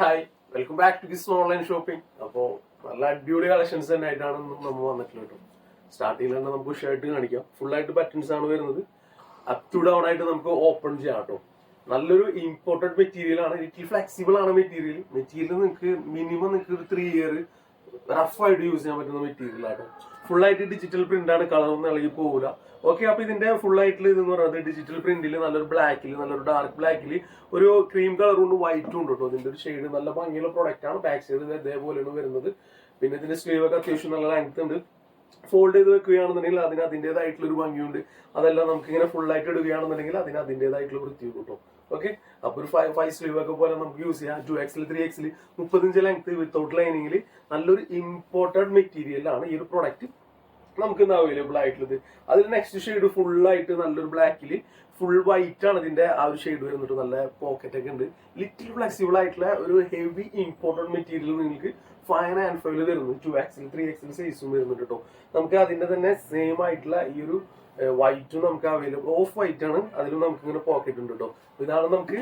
Hi welcome back to this online shopping അപ്പോൾ നല്ല അടിപൊളി കളക്ഷൻസ് തന്നെ ആയിട്ടാണ് നമ്മൾ വന്നിട്ടുള്ളത് കേട്ടോ. സ്റ്റാർട്ടിങ്ങിൽ തന്നെ നമുക്ക് ഷർട്ട് കാണിക്കാം. ഫുൾ ആയിട്ട് ബട്ടൺസ് ആണ് വരുന്നത്. അപ് ടു ഡൗൺ ആയിട്ട് നമുക്ക് ഓപ്പൺ ചെയ്യാം കേട്ടോ. നല്ലൊരു ഇമ്പോർട്ടഡ് മെറ്റീരിയൽ ആണ്. ലിറ്റിൽ ഫ്ലെക്സിബിൾ ആണ് മെറ്റീരിയൽ മെറ്റീരിയൽ നിങ്ങൾക്ക് മിനിമം നിങ്ങൾക്ക് ഒരു ത്രീ ഇയർ റഫ് ആയിട്ട് യൂസ് ചെയ്യാൻ പറ്റുന്ന മെറ്റീരിയൽ ആണ് ഫുൾ ആയിട്ട് ഡിജിറ്റൽ പ്രിന്റ് ആണ് കളർ ഒന്നും ഇളകി പോകില്ല ഓക്കെ അപ്പൊ ഇതിന്റെ ഫുൾ ആയിട്ടുള്ള ഇതെന്ന് പറയുന്നത് ഡിജിറ്റൽ പ്രിന്റിൽ നല്ലൊരു ബ്ലാക്കിൽ നല്ലൊരു ഡാർക്ക് ബ്ലാക്കിൽ ഒരു ക്രീം കളറും ഉണ്ട് വൈറ്റും ഉണ്ട് കേട്ടോ ഇതിന്റെ ഒരു ഷെയ്ഡ് നല്ല ഭംഗിയുള്ള പ്രോഡക്റ്റ് ആണ്. ബാക്ക് സൈഡ് ഇതേപോലെയാണ് വരുന്നത്. പിന്നെ ഇതിന്റെ സ്ലീവ് ഒക്കെ അത്യാവശ്യം നല്ല ലെങ്ത് ഉണ്ട്. ഫോൾഡ് ചെയ്ത് വെക്കുകയാണെന്നുണ്ടെങ്കിൽ അതിന് അതിന്റെതായിട്ടുള്ള ഒരു ഭംഗിയുണ്ട്. അതെല്ലാം നമുക്ക് ഇങ്ങനെ ഫുൾ ആയിട്ട് ഇടുകയാണെന്നുണ്ടെങ്കിൽ അതിന് അതിന്റെതായിട്ടുള്ള വൃത്തി കിട്ടും ഓക്കെ അപ്പൊ ഒരു ഫൈവ് ഫൈവ് സ്ലീവ് ഒക്കെ പോലെ നമുക്ക് യൂസ് ചെയ്യാം. ടു എക്സിൽ ത്രീ എക്സിൽ മുപ്പത്തഞ്ച് ലെങ്ത് വിത്തൗട്ട് ലൈനിങ്ങിൽ നല്ലൊരു ഇമ്പോർട്ടഡ് മെറ്റീരിയൽ ആണ് ഈ ഒരു പ്രൊഡക്റ്റ് നമുക്ക് ഇന്ന് അവൈലബിൾ ആയിട്ടുള്ളത്. അതിൽ നെക്സ്റ്റ് ഷെയ്ഡ് ഫുൾ ആയിട്ട് നല്ലൊരു ബ്ലാക്കിൽ ഫുൾ വൈറ്റ് ആണ് ഇതിന്റെ ആ ഒരു ഷെയ്ഡ് വരുന്നിട്ട് നല്ല പോക്കറ്റ് ഒക്കെ ഉണ്ട്. ലിറ്റിൽ ഫ്ലെക്സിബിൾ ആയിട്ടുള്ള ഒരു ഹെവി ഇമ്പോർട്ടന്റ് മെറ്റീരിയൽ നിങ്ങൾക്ക് ഫൈൻ ആൻഡ് ഫൈവ് തരുന്നു. ടു എക്സിൽ ത്രീ എക്സിൽ സൈസും വരുന്നുണ്ട് കേട്ടോ നമുക്ക് അതിന്റെ തന്നെ സെയിം ആയിട്ടുള്ള ഈ ഒരു വൈറ്റും നമുക്ക് അവൈലബിൾ ഓഫ് വൈറ്റ് ആണ്. അതിലും നമുക്ക് ഇങ്ങനെ പോക്കറ്റ് ഉണ്ട് കേട്ടോ ഇതാണ് നമുക്ക്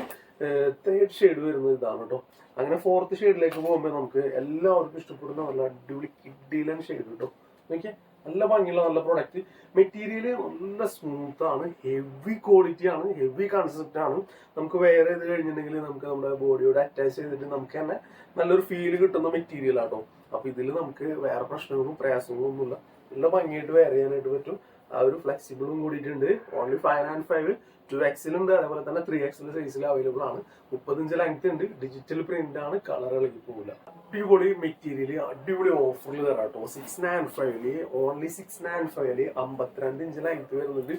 തേർഡ് ഷെയ്ഡ് വരുന്നത് ഇതാണ് കേട്ടോ അങ്ങനെ ഫോർത്ത് ഷെയ്ഡിലേക്ക് പോകുമ്പോൾ നമുക്ക് എല്ലാവർക്കും ഇഷ്ടപ്പെടുന്ന നല്ല അടിപൊളി കിഡിലൻ ഷെയ്ഡ് കേട്ടോ നോക്കിയാൽ നല്ല ഭംഗിയുള്ള നല്ല പ്രൊഡക്റ്റ് മെറ്റീരിയൽ നല്ല സ്മൂത്ത് ആണ് ഹെവി ക്വാളിറ്റി ആണ് ഹെവി കൺസെപ്റ്റ് ആണ്. നമുക്ക് വേറെ ഇത് കഴിഞ്ഞിട്ടുണ്ടെങ്കിൽ നമുക്ക് നമ്മുടെ ബോഡിയോട് അറ്റാച്ച് ചെയ്തിട്ട് നമുക്ക് തന്നെ നല്ലൊരു ഫീൽ കിട്ടുന്ന മെറ്റീരിയൽ ആട്ടോ അപ്പൊ ഇതിൽ നമുക്ക് വേറെ പ്രശ്നങ്ങളും പ്രയാസങ്ങളും ഒന്നുമില്ല. നല്ല ഭംഗിയായിട്ട് വെയർ ചെയ്യാനായിട്ട് പറ്റും. ആ ഒരു ഫ്ലെക്സിബിളും കൂടിയിട്ടുണ്ട്. Only five and five two എക്സിലുണ്ട് അതേപോലെ തന്നെ ത്രീ എക്സിൽ സൈസിൽ അവൈലബിൾ ആണ്. മുപ്പത്തഞ്ച് ലെങ്ത് ഉണ്ട്. ഡിജിറ്റൽ പ്രിന്റ് ആണ്. കളർ പോകില്ല അടിപൊളി മെറ്റീരിയൽ അടിപൊളി ഓഫറിൽ തരാം കേട്ടോ സിക്സ് നയൻ ഫൈവിൽ ഓൺലി സിക്സ് നയൻ ഫൈവിൽ അമ്പത്തിരണ്ട് ഇഞ്ച് ലെങ്ത് വരുന്നുണ്ട്.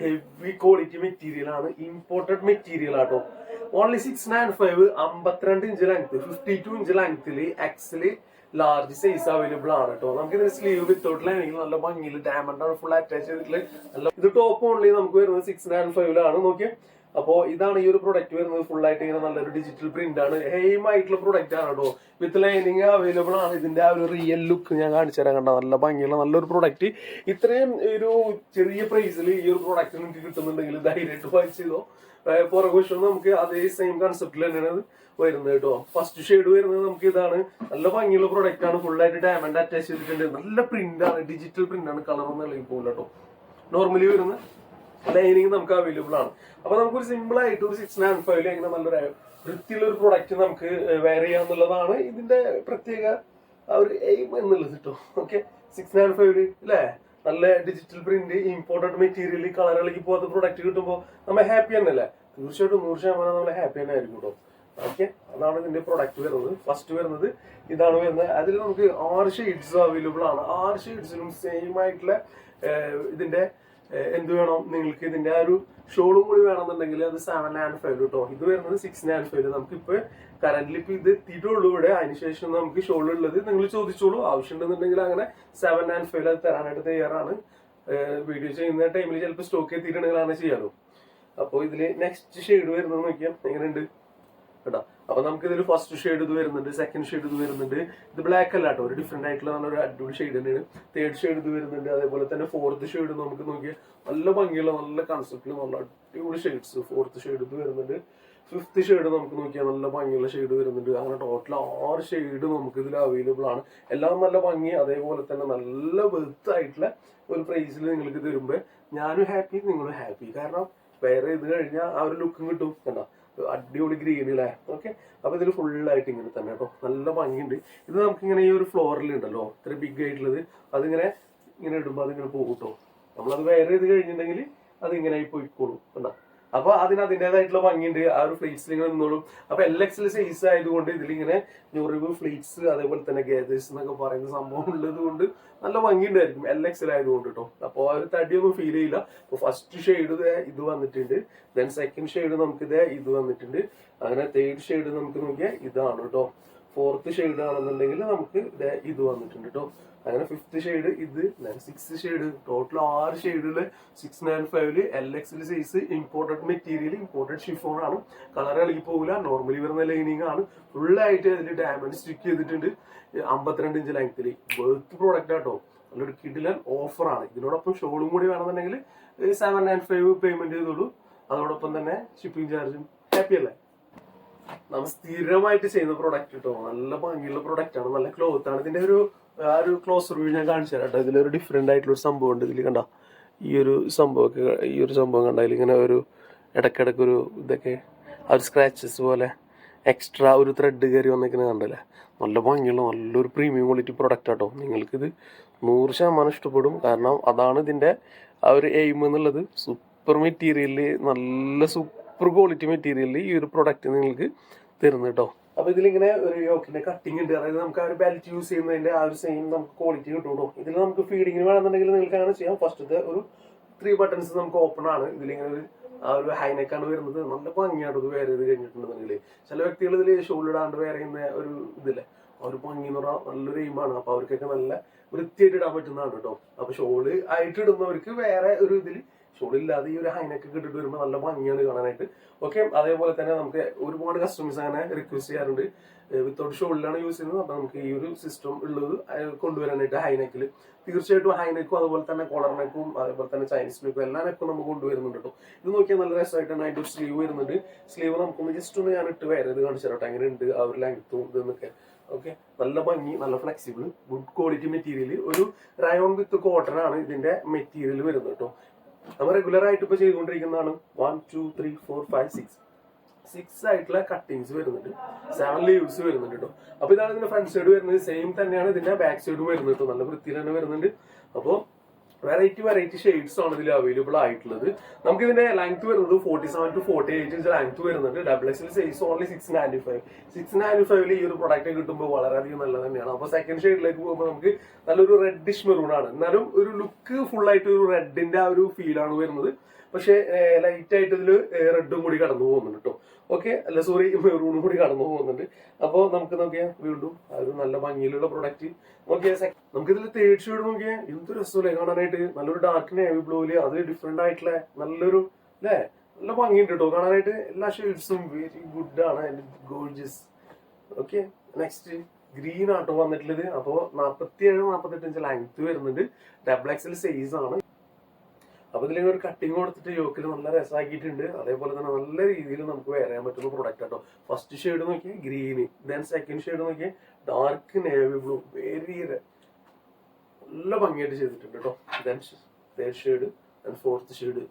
ഹെവി ക്വാളിറ്റി മെറ്റീരിയൽ ആണ്. ഇമ്പോർട്ടഡ് മെറ്റീരിയൽ ആട്ടോ. ഓൺലി സിക്സ് നയൻ ഫൈവ് അമ്പത്തിരണ്ട് inch length fifty two inch ലെങ്ത്തിൽ എക്സിൽ ലാർജ് സൈസ് അവൈലബിൾ ആണ് കേട്ടോ നമുക്ക് ഇതിന് സ്ലീവ് വിത്തൗട്ട് ലൈനിങ് നല്ല ഭംഗിയിൽ ഡയമണ്ട് ആണ് ഫുൾ അറ്റാച്ച് ചെയ്തിട്ടുള്ള ഇത് ടോപ്പ് ഓൺലി നമുക്ക് വരുന്നത് സിക്സ് നയൻ ഫൈവിലാണ് നോക്കി അപ്പോ ഇതാണ് ഈ ഒരു പ്രൊഡക്റ്റ് വരുന്നത് ഫുൾ ആയിട്ട് ഇങ്ങനെ നല്ലൊരു ഡിജിറ്റൽ പ്രിന്റ് ആണ്. ഹെയിം ആയിട്ടുള്ള പ്രൊഡക്റ്റ് ആണ് കേട്ടോ വിത്ത് ലൈനിങ് അവൈലബിൾ ആണ്. ഇതിന്റെ ആ ഒരു റിയൽ ലുക്ക് ഞാൻ കാണിച്ചു തരാൻ കണ്ട. നല്ല ഭംഗിയുള്ള നല്ലൊരു പ്രൊഡക്റ്റ് ഇത്രയും ഒരു ചെറിയ പ്രൈസിൽ ഈ ഒരു പ്രൊഡക്റ്റ് നിങ്ങൾക്ക് കിട്ടുന്നുണ്ടെങ്കിൽ ധൈര്യമായിട്ട് വായിച്ചു ചെയ്തോ. പുറകുവശം നമുക്ക് അതേ സെയിം കൺസെപ്റ്റിൽ തന്നെയാണ് വരുന്നത് കേട്ടോ. ഫസ്റ്റ് ഷെയ്ഡ് വരുന്നത് നമുക്ക് ഇതാണ്. നല്ല ഭംഗിയുള്ള പ്രൊഡക്റ്റ് ആണ്. ഫുൾ ആയിട്ട് ഡയമണ്ട് അറ്റാച്ച് ചെയ്തിട്ടുണ്ട്. നല്ല പ്രിന്റ് ആണ്. ഡിജിറ്റൽ പ്രിന്റ് ആണ്. കളർ ഒന്നും ഇളകി പോകില്ല കേട്ടോ. നോർമലി വരുന്ന ലൈനിങ് നമുക്ക് അവൈലബിൾ ആണ്. അപ്പൊ നമുക്കൊരു സിമ്പിൾ ആയിട്ട് ഒരു സിക്സ് നയൻ ഫൈവ് അങ്ങനെ നല്ലൊരു വൃത്തിയുള്ള ഒരു പ്രൊഡക്റ്റ് നമുക്ക് വെയർ ചെയ്യാന്നുള്ളതാണ് ഇതിന്റെ പ്രത്യേക ആ ഒരു എയിം എന്നുള്ളത് കേട്ടോ. ഓക്കെ സിക്സ് നയൻ ഫൈവിൽ അല്ലേ നല്ല digital print imported material colour ഇളകി പോകാത്ത പ്രൊഡക്റ്റ് കിട്ടുമ്പോൾ നമ്മൾ ഹാപ്പി തന്നെയല്ലേ? തീർച്ചയായിട്ടും നൂറ് ശതമാനം നമ്മൾ ഹാപ്പി തന്നെ ആയിരിക്കും കേട്ടോ ഓക്കെ അതാണ് ഇതിന്റെ പ്രൊഡക്റ്റ് വരുന്നത്. ഫസ്റ്റ് വരുന്നത് ഇതാണ് വരുന്നത്. അതിൽ നമുക്ക് ആറ് ഷെയ്ഡ്സ് അവൈലബിൾ ആണ്. ആറ് ഷെയ്ഡ്സിലും സെയിം ആയിട്ടുള്ള ഇതിന്റെ എന്ത് വേണം? നിങ്ങൾക്ക് ഇതിന്റെ ആ ഒരു ഷോളും കൂടി വേണമെന്നുണ്ടെങ്കിൽ അത് സെവൻ ആൻഡ് ഫൈവ് കേട്ടോ ഇത് വരുന്നത് സിക്സ് ആൻഡ് ഫൈവ് നമുക്കിപ്പോ കറന്റ്ലി ഇപ്പൊ ഇത് എത്തിയിട്ടുള്ളൂ ഇവിടെ. അതിനുശേഷം നമുക്ക് ഷോൾ ഉള്ളത് നിങ്ങൾ ചോദിച്ചോളൂ. ആവശ്യം ഉണ്ടെന്നുണ്ടെങ്കിൽ അങ്ങനെ സെവൻ ആൻഡ് ഫൈവ് അത് തരാനായിട്ട് തയ്യാറാണ്. വീഡിയോ ചെയ്യുന്ന ടൈമിൽ ചിലപ്പോൾ സ്റ്റോക്ക് എത്തിയിട്ടുണ്ടെങ്കിൽ അങ്ങനെ ചെയ്യാലോ. അപ്പോൾ ഇതിൽ നെക്സ്റ്റ് ഷെയ്ഡ് വരുന്നത് നോക്കിയാൽ എങ്ങനെയുണ്ട്? കേട്ടോ. അപ്പൊ നമുക്ക് ഇതിൽ ഫസ്റ്റ് ഷെയ്ഡ് ഇത് വരുന്നുണ്ട് സെക്കൻഡ് ഷെയ്ഡ് ഇത് വരുന്നുണ്ട്. ഇത് ബ്ലാക്ക് അല്ല കേട്ടോ ഒരു ഡിഫറെന്റ് ആയിട്ടുള്ള നല്ലൊരു അടിപൊളി ഷെയ്ഡ് തന്നെയാണ്. തേർഡ് ഷെയ്ഡ് ഇത് വരുന്നുണ്ട് അതേപോലെ തന്നെ ഫോർത്ത് ഷെയ്ഡ് നമുക്ക് നോക്കിയാൽ നല്ല ഭംഗിയുള്ള നല്ല കൺസെപ്റ്റിൽ നല്ല അടിപൊളി ഷെയ്ഡ്സ് ഫോർത്ത് ഷെയ്ഡ് ഇത് വരുന്നുണ്ട്. ഫിഫ്ത്ത് ഷെയ്ഡ് നമുക്ക് നോക്കിയാൽ നല്ല ഭംഗിയുള്ള ഷെയ്ഡ് വരുന്നുണ്ട്. അങ്ങനെ ടോട്ടൽ ആറ് ഷെയ്ഡ് നമുക്ക് ഇതിൽ അവൈലബിൾ ആണ്. എല്ലാം നല്ല ഭംഗി അതേപോലെ തന്നെ നല്ല വെർത്ത് ആയിട്ടുള്ള ഒരു പ്രൈസിൽ നിങ്ങൾക്ക് തരുമ്പോൾ ഞാനും ഹാപ്പി നിങ്ങളും ഹാപ്പി കാരണം വേറെ ഇത് കഴിഞ്ഞാൽ ആ ഒരു ലുക്കും കിട്ടും കണ്ടോ? അടിപൊളി ഗ്രീൻ അല്ലേ? ഓക്കെ അപ്പൊ ഇതിൽ ഫുൾ ആയിട്ട് ഇങ്ങനെ തന്നെ കേട്ടോ. നല്ല ഭംഗിയുണ്ട്. ഇത് നമുക്ക് ഇങ്ങനെ ഈ ഒരു ഫ്ലോറിൽ ഉണ്ടല്ലോ? ഇത്ര ബിഗ് ആയിട്ടുള്ളത്. അതിങ്ങനെ ഇങ്ങനെ ഇടുമ്പോൾ അതിങ്ങനെ പോകും കേട്ടോ. നമ്മളത് വേറെ ഇത് കഴിഞ്ഞിട്ടുണ്ടെങ്കിൽ അതിങ്ങനെ പോയിക്കോളും. കണ്ടോ? അപ്പൊ അതിന് അതിന്റെതായിട്ടുള്ള ഭംഗിയുണ്ട്. ആ ഒരു ഫ്ലീറ്റ്സിൽ ഇങ്ങനെ നിന്നോളും. അപ്പൊ എൽ എക്സിൽ സൈസ് ആയതുകൊണ്ട് ഇതിലിങ്ങനെ ഞൊറിവ് ഫ്ലീറ്റ്സ് അതേപോലെ തന്നെ ഗേദേഴ്സ് എന്നൊക്കെ പറയുന്ന സംഭവം ഉള്ളത് കൊണ്ട് നല്ല ഭംഗിയുണ്ടായിരിക്കും എൽ എക്സിൽ ആയതുകൊണ്ട് കേട്ടോ അപ്പോൾ ആ ഒരു തടിയൊന്നും ഫീൽ ചെയ്യില്ല. അപ്പോൾ ഫസ്റ്റ് ഷെയ്ഡ് ഇത് വന്നിട്ടുണ്ട്. ദെൻ സെക്കൻഡ് ഷെയ്ഡ് നമുക്ക് ഇതേ ഇത് വന്നിട്ടുണ്ട്. അങ്ങനെ തേർഡ് ഷെയ്ഡ് നമുക്ക് നോക്കിയാൽ ഇതാണ് കേട്ടോ ഫോർത്ത് ഷെയ്ഡ് ആണെന്നുണ്ടെങ്കിൽ നമുക്ക് ഇത് വന്നിട്ടുണ്ട് കേട്ടോ അങ്ങനെ ഫിഫ്ത്ത് ഷെയ്ഡ് ഇത് സിക്സ് ഷെയ്ഡ് ടോട്ടൽ ആറ് ഷെയ്ഡിൽ സിക്സ് നയൻ ഫൈവിൽ L XL size imported material imported chiffon ആണ്. കളർ ഇളകി പോകില്ല നോർമലി വരുന്ന ലൈനിങ് ആണ്. ഫുള്ളായിട്ട് അതിൽ ഡയമണ്ട് സ്റ്റിക്ക് ചെയ്തിട്ടുണ്ട്. അമ്പത്തിരണ്ട് ഇഞ്ച് ലെങ്ത്തിൽ ബെർത്ത് പ്രോഡക്റ്റ് ആട്ടോ. നല്ലൊരു കിഡിലൻ ഓഫറാണ് ഇതിനോടൊപ്പം ഷോളും കൂടി വേണമെന്നുണ്ടെങ്കിൽ സെവൻ നയൻ ഫൈവ് പേയ്മെന്റ് ചെയ്തോളൂ. അതോടൊപ്പം തന്നെ ഷിപ്പിംഗ് ചാർജും ഹാപ്പി അല്ലേ? നമ്മൾ സ്ഥിരമായിട്ട് ചെയ്യുന്ന പ്രോഡക്റ്റ് കേട്ടോ നല്ല ഭംഗിയുള്ള പ്രോഡക്റ്റ് ആണ്. നല്ല ക്ലോത്ത് ആണ്. ഇതിന്റെ ഒരു ആ ഒരു ക്ലോസ് റിവ്യൂ ഞാൻ കാണിച്ചു തരാം കേട്ടോ. ഇതിലൊരു ഡിഫറെന്റ് ആയിട്ടുള്ള ഒരു സംഭവം ഉണ്ട്. ഇതിൽ കണ്ട ഈ ഒരു സംഭവമൊക്കെ ഈ ഒരു സംഭവം കണ്ട ഇങ്ങനെ ഒരു ഇടയ്ക്കിടയ്ക്ക് ഒരു ഇതൊക്കെ ആ ഒരു സ്ക്രാച്ചസ് പോലെ എക്സ്ട്രാ ഒരു ത്രെഡ് കയറി വന്നിരിക്കുന്നത് കണ്ടല്ലേ? നല്ല ഭംഗിയുള്ള നല്ലൊരു പ്രീമിയം ക്വാളിറ്റി പ്രൊഡക്റ്റ് ആട്ടോ. നിങ്ങൾക്കിത് നൂറ് ശതമാനം ഇഷ്ടപ്പെടും. കാരണം അതാണ് ഇതിന്റെ ആ ഒരു എയിം എന്നുള്ളത്. സൂപ്പർ മെറ്റീരിയലിൽ നല്ല സൂപ്പർ ക്വാളിറ്റി മെറ്റീരിയലിൽ ഈ ഒരു പ്രൊഡക്റ്റ് നിങ്ങൾക്ക് തരുന്നു കേട്ടോ. അപ്പൊ ഇതിലിങ്ങനെ ഒരു യോക്കിന്റെ കട്ടിങ് ഉണ്ട്. അതായത് നമുക്ക് ആ ഒരു ബെൽറ്റ് യൂസ് ചെയ്യുന്നതിന്റെ ആ ഒരു സെയിം നമുക്ക് ക്വാളിറ്റി കിട്ടും കേട്ടോ ഇതിൽ നമുക്ക് ഫീഡിങ്ങിന് വേണമെന്നുണ്ടെങ്കിൽ നിങ്ങൾക്ക് അങ്ങനെ ചെയ്യാം. ഫസ്റ്റത്തെ ഒരു ത്രീ ബട്ടൺസ് നമുക്ക് ഓപ്പൺ ആണ്. ഇതിലിങ്ങനെ ഒരു ആ ഒരു ഹൈനെക്കാണ് വരുന്നത്. നല്ല ഭംഗിയാണ് ഇത് വേറെ ഇത് കഴിഞ്ഞിട്ടുണ്ടെന്നുണ്ടെങ്കിൽ ചില വ്യക്തികൾ ഇതിൽ ഷോളിടാണ്ട് വേറെ ഒരു ഇതില്ലേ? ഒരു ഭംഗി എന്ന് പറഞ്ഞാൽ നല്ലൊരു എയിമാണ് അപ്പൊ അവർക്കൊക്കെ നല്ല വൃത്തിയായിട്ട് ഇടാൻ പറ്റുന്നതാണ് കേട്ടോ. അപ്പൊ ഷോൾ ആയിട്ട് ഇടുന്നവർക്ക് വേറെ ഒരു ഇതിൽ ഷോളില്ലാതെ ഈ ഒരു ഹൈനൊക്കെ കിട്ടിട്ട് വരുമ്പോൾ നല്ല ഭംഗിയാണ് കാണാനായിട്ട്. ഓക്കെ അതേപോലെ തന്നെ നമുക്ക് ഒരുപാട് കസ്റ്റമേഴ്സ് അങ്ങനെ റിക്വസ്റ്റ് ചെയ്യാറുണ്ട്. വിത്തൗട്ട് ഷോളിലാണ് യൂസ് ചെയ്യുന്നത്. അപ്പൊ നമുക്ക് ഈ ഒരു സിസ്റ്റം ഉള്ളത് കൊണ്ടുവരാനായിട്ട് ഹൈനെക്കിൽ തീർച്ചയായിട്ടും ഹൈനെക്കും അതുപോലെ തന്നെ കോളർ നെക്കും അതേപോലെ തന്നെ ചൈനീസ് നെക്കും എല്ലാ നെക്കും നമുക്ക് കൊണ്ടുവരുന്നുണ്ട് കേട്ടോ ഇത് നോക്കിയാൽ നല്ല രസമായിട്ടാണ് അതിന്റെ ഒരു സ്ലീവ് വരുന്നുണ്ട്. സ്ലീവ് നമുക്കൊന്ന് ജസ്റ്റ് ഒന്ന് ഞാൻ ഇട്ട് വേറെ ഇത് കാണിച്ചു തരാം എങ്ങനെ ഉണ്ട് ആ ഒരു ലെങ്ത്തും ഇതെന്നൊക്കെ. ഓക്കെ നല്ല ഭംഗി നല്ല ഫ്ലെക്സിബിൾ ഗുഡ് ക്വാളിറ്റി മെറ്റീരിയൽ ഒരു റയോൺ വിത്ത് കോട്ടൺ ആണ് ഇതിന്റെ മെറ്റീരിയൽ വരുന്നത് കേട്ടോ നമ്മൾ റെഗുലർ ആയിട്ട് ഇപ്പൊ ചെയ്തുകൊണ്ടിരിക്കുന്നതാണ്. One two three four five six six ആയിട്ടുള്ള കട്ടിങ്സ് വരുന്നുണ്ട്. സെവൻ ലീവ്സ് വരുന്നുണ്ട് കേട്ടോ അപ്പൊ ഇതാണ് ഇതിന്റെ ഫ്രണ്ട് സൈഡ് വരുന്നത്. സെയിം തന്നെയാണ് ഇതിന്റെ ബാക്ക് സൈഡും വരുന്നത് കേട്ടോ നല്ല വൃത്തിയിൽ തന്നെ വരുന്നുണ്ട്. അപ്പോൾ വെറൈറ്റി വെറൈറ്റി ഷെയ്ഡ്സ് ആണ് ഇതിൽ അവൈലബിൾ ആയിട്ടുള്ളത്. നമുക്ക് ഇതിന്റെ ലെങ്ത് വരുന്നത് forty seven to forty eight inch length വരുന്നുണ്ട് double XL size only six ninety five six ninety ഫൈവിൽ ഈ ഒരു പ്രൊഡക്റ്റ് കിട്ടുമ്പോൾ വളരെയധികം നല്ലത് തന്നെയാണ്. അപ്പൊ സെക്കൻഡ് ഷെയ്ഡിലേക്ക് പോകുമ്പോൾ നമുക്ക് നല്ലൊരു റെഡിഷ് മെറൂൺ ആണ്. എന്നാലും ഒരു ലുക്ക് ഫുൾ ആയിട്ട് ഒരു റെഡിന്റെ ആ ഒരു ഫീൽ ആണ് വരുന്നത്. പക്ഷേ ലൈറ്റ് ആയിട്ട് ഇതിൽ റെഡും കൂടി കടന്നു പോകുന്നുണ്ട് കേട്ടോ ഓക്കെ? അല്ല സോറി മെറൂണും കൂടി കടന്നു പോകുന്നുണ്ട്. അപ്പോൾ നമുക്ക് നോക്കിയാൽ വീണ്ടും ആ ഒരു നല്ല ഭംഗിയിലുള്ള പ്രൊഡക്റ്റ് നോക്കിയാൽ നമുക്ക് ഇതിൽ തേർഡ് ഷെയ്ഡ് നോക്കിയാൽ എന്ത് രസമല്ലേ കാണാനായിട്ട്. നല്ലൊരു ഡാർക്ക് നേവി ബ്ലൂൽ അത് ഡിഫറെന്റ് ആയിട്ടുള്ള നല്ലൊരു അല്ലേ നല്ല ഭംഗിയുണ്ട് കേട്ടോ കാണാനായിട്ട്. എല്ലാ ഷെയ്ഡ്സും വെരി ഗുഡ് ആണ് ഗോൾജസ് ഓക്കെ? നെക്സ്റ്റ് ഗ്രീൻ ആട്ടോ വന്നിട്ടുള്ളത്. അപ്പോൾ നാൽപ്പത്തി ഏഴ് നാൽപ്പത്തെട്ട് ഇഞ്ച് ലെങ്ത് വരുന്നുണ്ട് ഡബിൾ എക്സൽ സൈസ് ആണ്. അപ്പൊ ഇതിൽ ഒരു കട്ടിങ് കൊടുത്തിട്ട് യോക്കിൽ നല്ല രസമാക്കിയിട്ടുണ്ട് അതേപോലെ തന്നെ നല്ല രീതിയിൽ നമുക്ക് വെയർ പറ്റുന്ന പ്രൊഡക്റ്റ് കേട്ടോ ഫസ്റ്റ് ഷെയ്ഡ് നോക്കിയാൽ ഗ്രീന് ദെൻ സെക്കൻഡ് ഷെയ്ഡ് നോക്കിയാൽ ഡാർക്ക് നേവി ബ്ലൂ വെരി നല്ല ഭംഗിയായിട്ട് ചെയ്തിട്ടുണ്ട് കേട്ടോ then third shade then fourth shade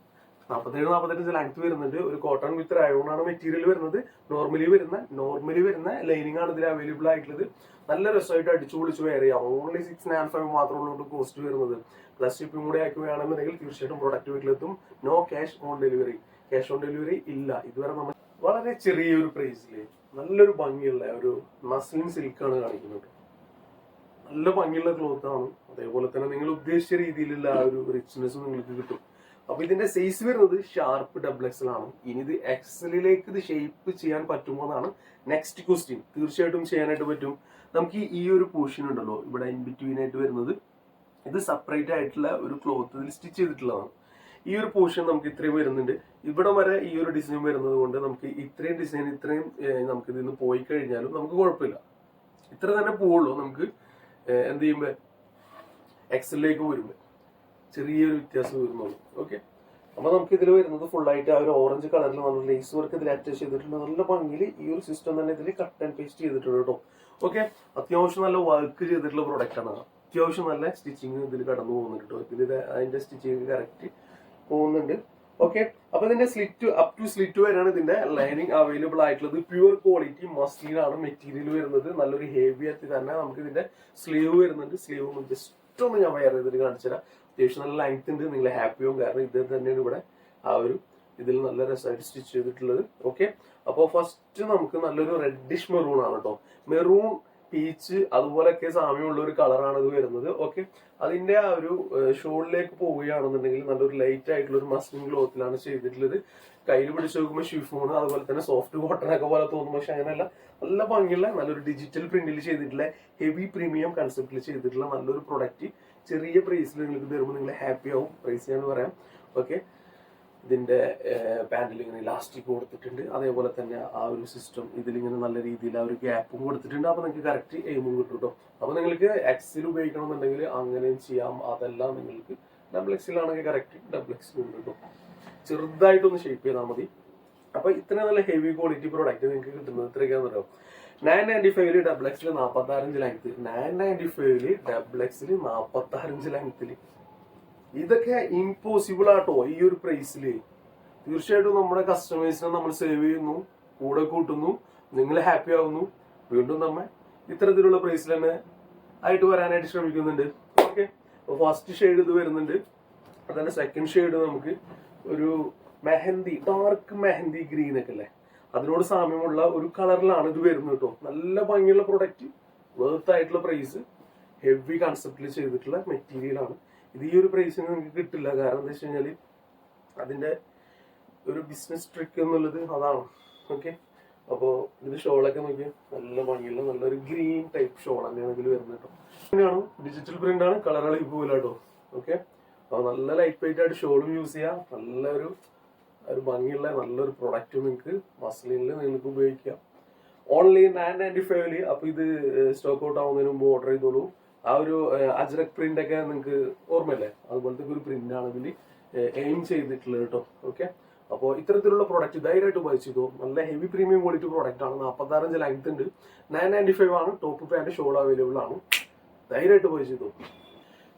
നാൽപ്പത്തേഴ് നാൽപ്പത്തെട്ട് ലെങ്ത് വരുന്നുണ്ട്. ഒരു കോട്ടൺ വിത്ത് ആണ് മെറ്റീരിയൽ വരുന്നത്. നോർമലി വരുന്ന നോർമലി വരുന്ന ലൈനിങ് ആണ് ഇതിൽ അവൈലബിൾ ആയിട്ടുള്ളത്. നല്ല രസമായിട്ട് അടിച്ചു പൊളിച്ച് വേറെ ഓൺലി സിക്സ് നയൻ ഫൈവ് മാത്രമുള്ള കോസ്റ്റ് വരുന്നത്. പ്ലസ് ഷിപ്പിംഗ് കൂടെ ആക്കുകയാണെന്നുണ്ടെങ്കിൽ തീർച്ചയായിട്ടും പ്രൊഡക്റ്റ് വീട്ടിലെത്തും. No cash on delivery cash on delivery ഇല്ല. ഇതുവരെ നമ്മൾ വളരെ ചെറിയൊരു പ്രൈസിൽ നല്ലൊരു ഭംഗിയുള്ള ഒരു മസ്ലിൻ സിൽക്കാണ് കാണിക്കുന്നത്. നല്ല ഭംഗിയുള്ള ക്ലോത്ത് ആണ്. അതേപോലെ തന്നെ നിങ്ങൾ ഉദ്ദേശിച്ച രീതിയിലുള്ള ആ ഒരു റിച്ച്നെസ് നിങ്ങൾക്ക് കിട്ടും. അപ്പൊ ഇതിന്റെ സൈസ് വരുന്നത് ഷാർപ്പ് ഡബിൾ എക്സൽ ആണ്. ഇനി ഇത് എക്സലിലേക്ക് ഇത് ഷേപ്പ് ചെയ്യാൻ പറ്റുമോ എന്നാണ് നെക്സ്റ്റ് ക്വസ്റ്റ്യൻ തീർച്ചയായിട്ടും ചെയ്യാനായിട്ട് പറ്റും. നമുക്ക് ഈ- ഒരു പോർഷൻ ഉണ്ടല്ലോ ഇവിടെ ഇൻ ബിറ്റ്വീൻ ആയിട്ട് വരുന്നത്. ഇത് സെപ്പറേറ്റ് ആയിട്ടുള്ള ഒരു ക്ലോത്ത് ഇതിൽ സ്റ്റിച്ച് ചെയ്തിട്ടുള്ളതാണ്. ഈ ഒരു പോർഷൻ നമുക്ക് ഇത്രയും വരുന്നുണ്ട്. ഇവിടെ വരെ ഈ ഒരു ഡിസൈൻ വരുന്നത് കൊണ്ട് നമുക്ക് ഇത്രയും ഡിസൈൻ ഇത്രയും നമുക്ക് ഇതിൽ നിന്ന് പോയി കഴിഞ്ഞാലും നമുക്ക് കുഴപ്പമില്ല. ഇത്ര തന്നെ പോവുള്ളൂ. നമുക്ക് എന്ത് ചെയ്യുമ്പോൾ എക്സലിലേക്ക് വരുമ്പോൾ ചെറിയൊരു വ്യത്യാസം വരുന്നുള്ളൂ. ഓക്കെ അപ്പൊ നമുക്ക് ഇതിൽ വരുന്നത് ഫുള്ളായിട്ട് ആ ഒരു ഓറഞ്ച് കളറിൽ നമ്മൾ ലേസ് വർക്ക് ഇതിൽ അറ്റാച്ച് ചെയ്തിട്ടുണ്ട്. നല്ല ഭംഗിയിൽ ഈ ഒരു സിസ്റ്റം തന്നെ ഇതിൽ കട്ട് ആൻഡ് പേസ്റ്റ് ചെയ്തിട്ടുണ്ട് കേട്ടോ. ഓക്കെ അത്യാവശ്യം നല്ല വർക്ക് ചെയ്തിട്ടുള്ള പ്രോഡക്റ്റ് ആണ്. അത്യാവശ്യം നല്ല സ്റ്റിച്ചിങ് ഇതിൽ കടന്നു പോകുന്നുണ്ട് കേട്ടോ. ഇതിൽ ഇത് അതിന്റെ സ്റ്റിച്ചിങ് കറക്റ്റ് പോകുന്നുണ്ട്. ഓക്കെ അപ്പൊ ഇതിന്റെ സ്ലിറ്റ് അപ് ടു സ്ലിറ്റ് വരെയാണ് ഇതിന്റെ ലൈനിങ് അവൈലബിൾ ആയിട്ടുള്ളത്. പ്യുവർ ക്വാളിറ്റി മസ്ലിൻ ആണ് മെറ്റീരിയൽ വരുന്നത്. നല്ലൊരു ഹെവി ആയിട്ട് തന്നെ നമുക്ക് ഇതിന്റെ സ്ലീവ് വരുന്നുണ്ട്. സ്ലീവ് ജസ്റ്റ് ഒന്ന് ഞാൻ വയർ ചെയ്തിട്ട് കാണിച്ചുതരാം. അത്യാവശ്യം നല്ല ലെങ്ത് ഉണ്ട്. നിങ്ങൾ ഹാപ്പി ആവും. കാരണം ഇത് തന്നെയാണ് ഇവിടെ ആ ഒരു ഇതിൽ നല്ല രസമായിട്ട് സ്റ്റിച്ച് ചെയ്തിട്ടുള്ളത്. ഓക്കെ അപ്പോൾ ഫസ്റ്റ് നമുക്ക് നല്ലൊരു റെഡിഷ് മെറൂൺ ആണ് കേട്ടോ മെറൂൺ പീച്ച് അതുപോലൊക്കെ സാമ്യമുള്ള ഒരു കളറാണ് ഇത് വരുന്നത്. ഓക്കെ അതിന്റെ ആ ഒരു ഷോളിലേക്ക് പോവുകയാണെന്നുണ്ടെങ്കിൽ നല്ലൊരു ലൈറ്റ് ആയിട്ടുള്ള ഒരു മസ്ലിൻ ക്ലോത്തിലാണ് ചെയ്തിട്ടുള്ളത്. കയ്യിൽ പിടിച്ച് നോക്കുമ്പോൾ ഷിഫോൺ അതുപോലെ തന്നെ സോഫ്റ്റ് കോട്ടൺ ഒക്കെ പോലെ തോന്നും പക്ഷെ അങ്ങനെയല്ല. നല്ല ഭംഗിയുള്ള നല്ലൊരു ഡിജിറ്റൽ പ്രിന്റിൽ ചെയ്തിട്ടുള്ള ഹെവി പ്രീമിയം കൺസെപ്റ്റിൽ ചെയ്തിട്ടുള്ള നല്ലൊരു പ്രൊഡക്റ്റ് ചെറിയ പ്രൈസിൽ നിങ്ങൾക്ക് തരുമ്പോൾ നിങ്ങൾ ഹാപ്പി ആവും. പ്രൈസ് ഞാൻ പറയാം. ഓക്കെ ഇതിന്റെ പാന്റിൽ ഇങ്ങനെ ഇലാസ്റ്റിക് കൊടുത്തിട്ടുണ്ട്. അതേപോലെ തന്നെ ആ ഒരു സിസ്റ്റം ഇതിലിങ്ങനെ നല്ല രീതിയിൽ ആ ഒരു ഗ്യാപ്പും കൊടുത്തിട്ടുണ്ട്. അപ്പൊ നിങ്ങൾക്ക് കറക്റ്റ് എയിമും കിട്ടും കേട്ടോ അപ്പൊ നിങ്ങൾക്ക് എക്സിൽ ഉപയോഗിക്കണമെന്നുണ്ടെങ്കിൽ അങ്ങനെയും ചെയ്യാം. അതെല്ലാം നിങ്ങൾക്ക് ഡബിൾ എക്സിലാണെങ്കിൽ കറക്റ്റ് ഡബിൾ എക്സിലും കിട്ടും ചെറുതായിട്ടൊന്ന് ഷേപ്പ് ചെയ്താൽ മതി. അപ്പൊ ഇത്ര നല്ല ഹെവി ക്വാളിറ്റി പ്രോഡക്റ്റ് നിങ്ങൾക്ക് കിട്ടുന്നത് ഇത്രയൊക്കെയാന്ന് പറയാം നയൻ നയന്റി ഫൈവിൽ ഡബിൾ എക്സിൽ നാപ്പത്തി ഇഞ്ച് ലെങ്ത് നയൻ നയന്റി ഫൈവിൽ ഡബിൾ എക്സിൽ നാപ്പത്തി ആറഞ്ച് ലെങ്ത്തിൽ ഇതൊക്കെ ഇമ്പോസിബിൾ ആട്ടോ ഈ ഒരു പ്രൈസിൽ തീർച്ചയായിട്ടും നമ്മുടെ കസ്റ്റമേഴ്സിനെ നമ്മൾ സേവ് ചെയ്യുന്നു കൂടെ കൂട്ടുന്നു നിങ്ങൾ ഹാപ്പി ആവുന്നു. വീണ്ടും നമ്മൾ ഇത്തരത്തിലുള്ള പ്രൈസിൽ തന്നെ ആയിട്ട് വരാനായിട്ട് ശ്രമിക്കുന്നുണ്ട്. ഓക്കെ ഫസ്റ്റ് ഷെയ്ഡ് ഇത് വരുന്നുണ്ട്. അതന്നെ സെക്കൻഡ് ഷെയ്ഡ് നമുക്ക് ഒരു മെഹന്തി ഡാർക്ക് മെഹന്തി ഗ്രീൻ ഒക്കെ അല്ലേ അതിനോട് സാമ്യമുള്ള ഒരു കളറിലാണ് ഇത് വരുന്നത് കേട്ടോ നല്ല ഭംഗിയുള്ള പ്രൊഡക്റ്റ് വേർത്ത് ആയിട്ടുള്ള പ്രൈസ് ഹെവി കൺസെപ്റ്റിൽ ചെയ്തിട്ടുള്ള മെറ്റീരിയൽ ആണ്. ഇത് ഈ ഒരു പ്രൈസിന് നിങ്ങൾക്ക് കിട്ടില്ല. കാരണം എന്താ വെച്ച് കഴിഞ്ഞാൽ അതിന്റെ ഒരു ബിസിനസ് ട്രിക്ക് എന്നുള്ളത് അതാണ്. ഓക്കെ അപ്പോൾ ഇത് ഷോളൊക്കെ നോക്കി നല്ല ഭംഗിയുള്ള നല്ലൊരു ഗ്രീൻ ടൈപ്പ് തന്നെയാണ് ഇതിൽ വരുന്നത് കേട്ടോ ഡിജിറ്റൽ പ്രിന്റ് ആണ് അളി പോകില്ല കേട്ടോ ഓക്കെ അപ്പോൾ നല്ല ലൈറ്റ് വെയിറ്റ് ആയിട്ട് ഷോളും യൂസ് ചെയ്യാം. നല്ലൊരു ഒരു ഭംഗിയുള്ള നല്ലൊരു പ്രൊഡക്റ്റ് നിങ്ങൾക്ക് മസ്ലിനിൽ നിങ്ങൾക്ക് ഉപയോഗിക്കാം. ഓൺലി നയൻ നയന്റി ഫൈവിൽ അപ്പൊ ഇത് സ്റ്റോക്ക് ഔട്ട് ആവുന്നതിന് മുമ്പ് ഓർഡർ ചെയ്തോളൂ. ആ ഒരു അജ്രക് പ്രിന്റ് ഒക്കെ നിങ്ങൾക്ക് ഓർമ്മയില്ലേ? അതുപോലത്തെ ഒരു പ്രിന്റ് ആണ് ഇതിൽ എയിം ചെയ്തിട്ടുള്ളത് കേട്ടോ ഓക്കെ അപ്പോൾ ഇത്തരത്തിലുള്ള പ്രോഡക്റ്റ് ധൈര്യമായിട്ട് ഉപയോഗിച്ചോ നല്ല ഹെവി പ്രീമിയം ക്വാളിറ്റി പ്രോഡക്റ്റ് ആണ്. നാൽപ്പത്താറഞ്ച് ലെങ്ത് ഉണ്ട്. നയൻ നയന്റി ഫൈവ് ആണ് ടോപ്പ് പാന്റ് ഷോൾ അവൈലബിൾ ആണ്. ധൈര്യമായിട്ട് ഉപയോഗിച്ചോ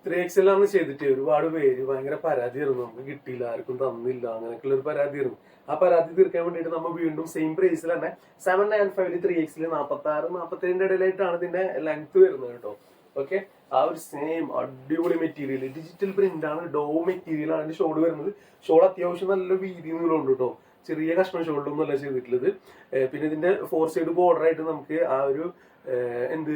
ത്രീ എക്സ് ആണ് ചെയ്തിട്ട് ഒരുപാട് പേര് ഭയങ്കര പരാതി ആയിരുന്നു നമുക്ക് കിട്ടിയില്ല ആർക്കും തന്നില്ല അങ്ങനെയൊക്കെയുള്ള ഒരു പരാതി ആയിരുന്നു ആ പരാതി തീർക്കാൻ വേണ്ടിയിട്ട് നമ്മൾ വീണ്ടും സെയിം പ്രൈസിൽ തന്നെ സെവൻ നയൻ ഫൈവിൽ ത്രീ എക്സിൽ നാൽപ്പത്തി ആറ് നാൽപ്പത്തി ഇടയിലായിട്ടാണ് ഇതിന്റെ ലെങ്ത് വരുന്നത് കേട്ടോ. ഓക്കെ ആ ഒരു സെയിം അടിപൊളി മെറ്റീരിയൽ ഡിജിറ്റൽ പ്രിന്റ് ആണ് ഡോ മെറ്റീരിയൽ ആണ് ഷോൾ വരുന്നത്. ഷോൾ അത്യാവശ്യം നല്ല വീതി ഉണ്ട് കേട്ടോ. ചെറിയ കഷ്ണം ഷോളിലൊന്നും അല്ല ചെയ്തിട്ടുള്ളത്. പിന്നെ ഇതിന്റെ ഫോർ സൈഡ് ബോർഡർ ആയിട്ട് നമുക്ക് ആ ഒരു എന്ത്?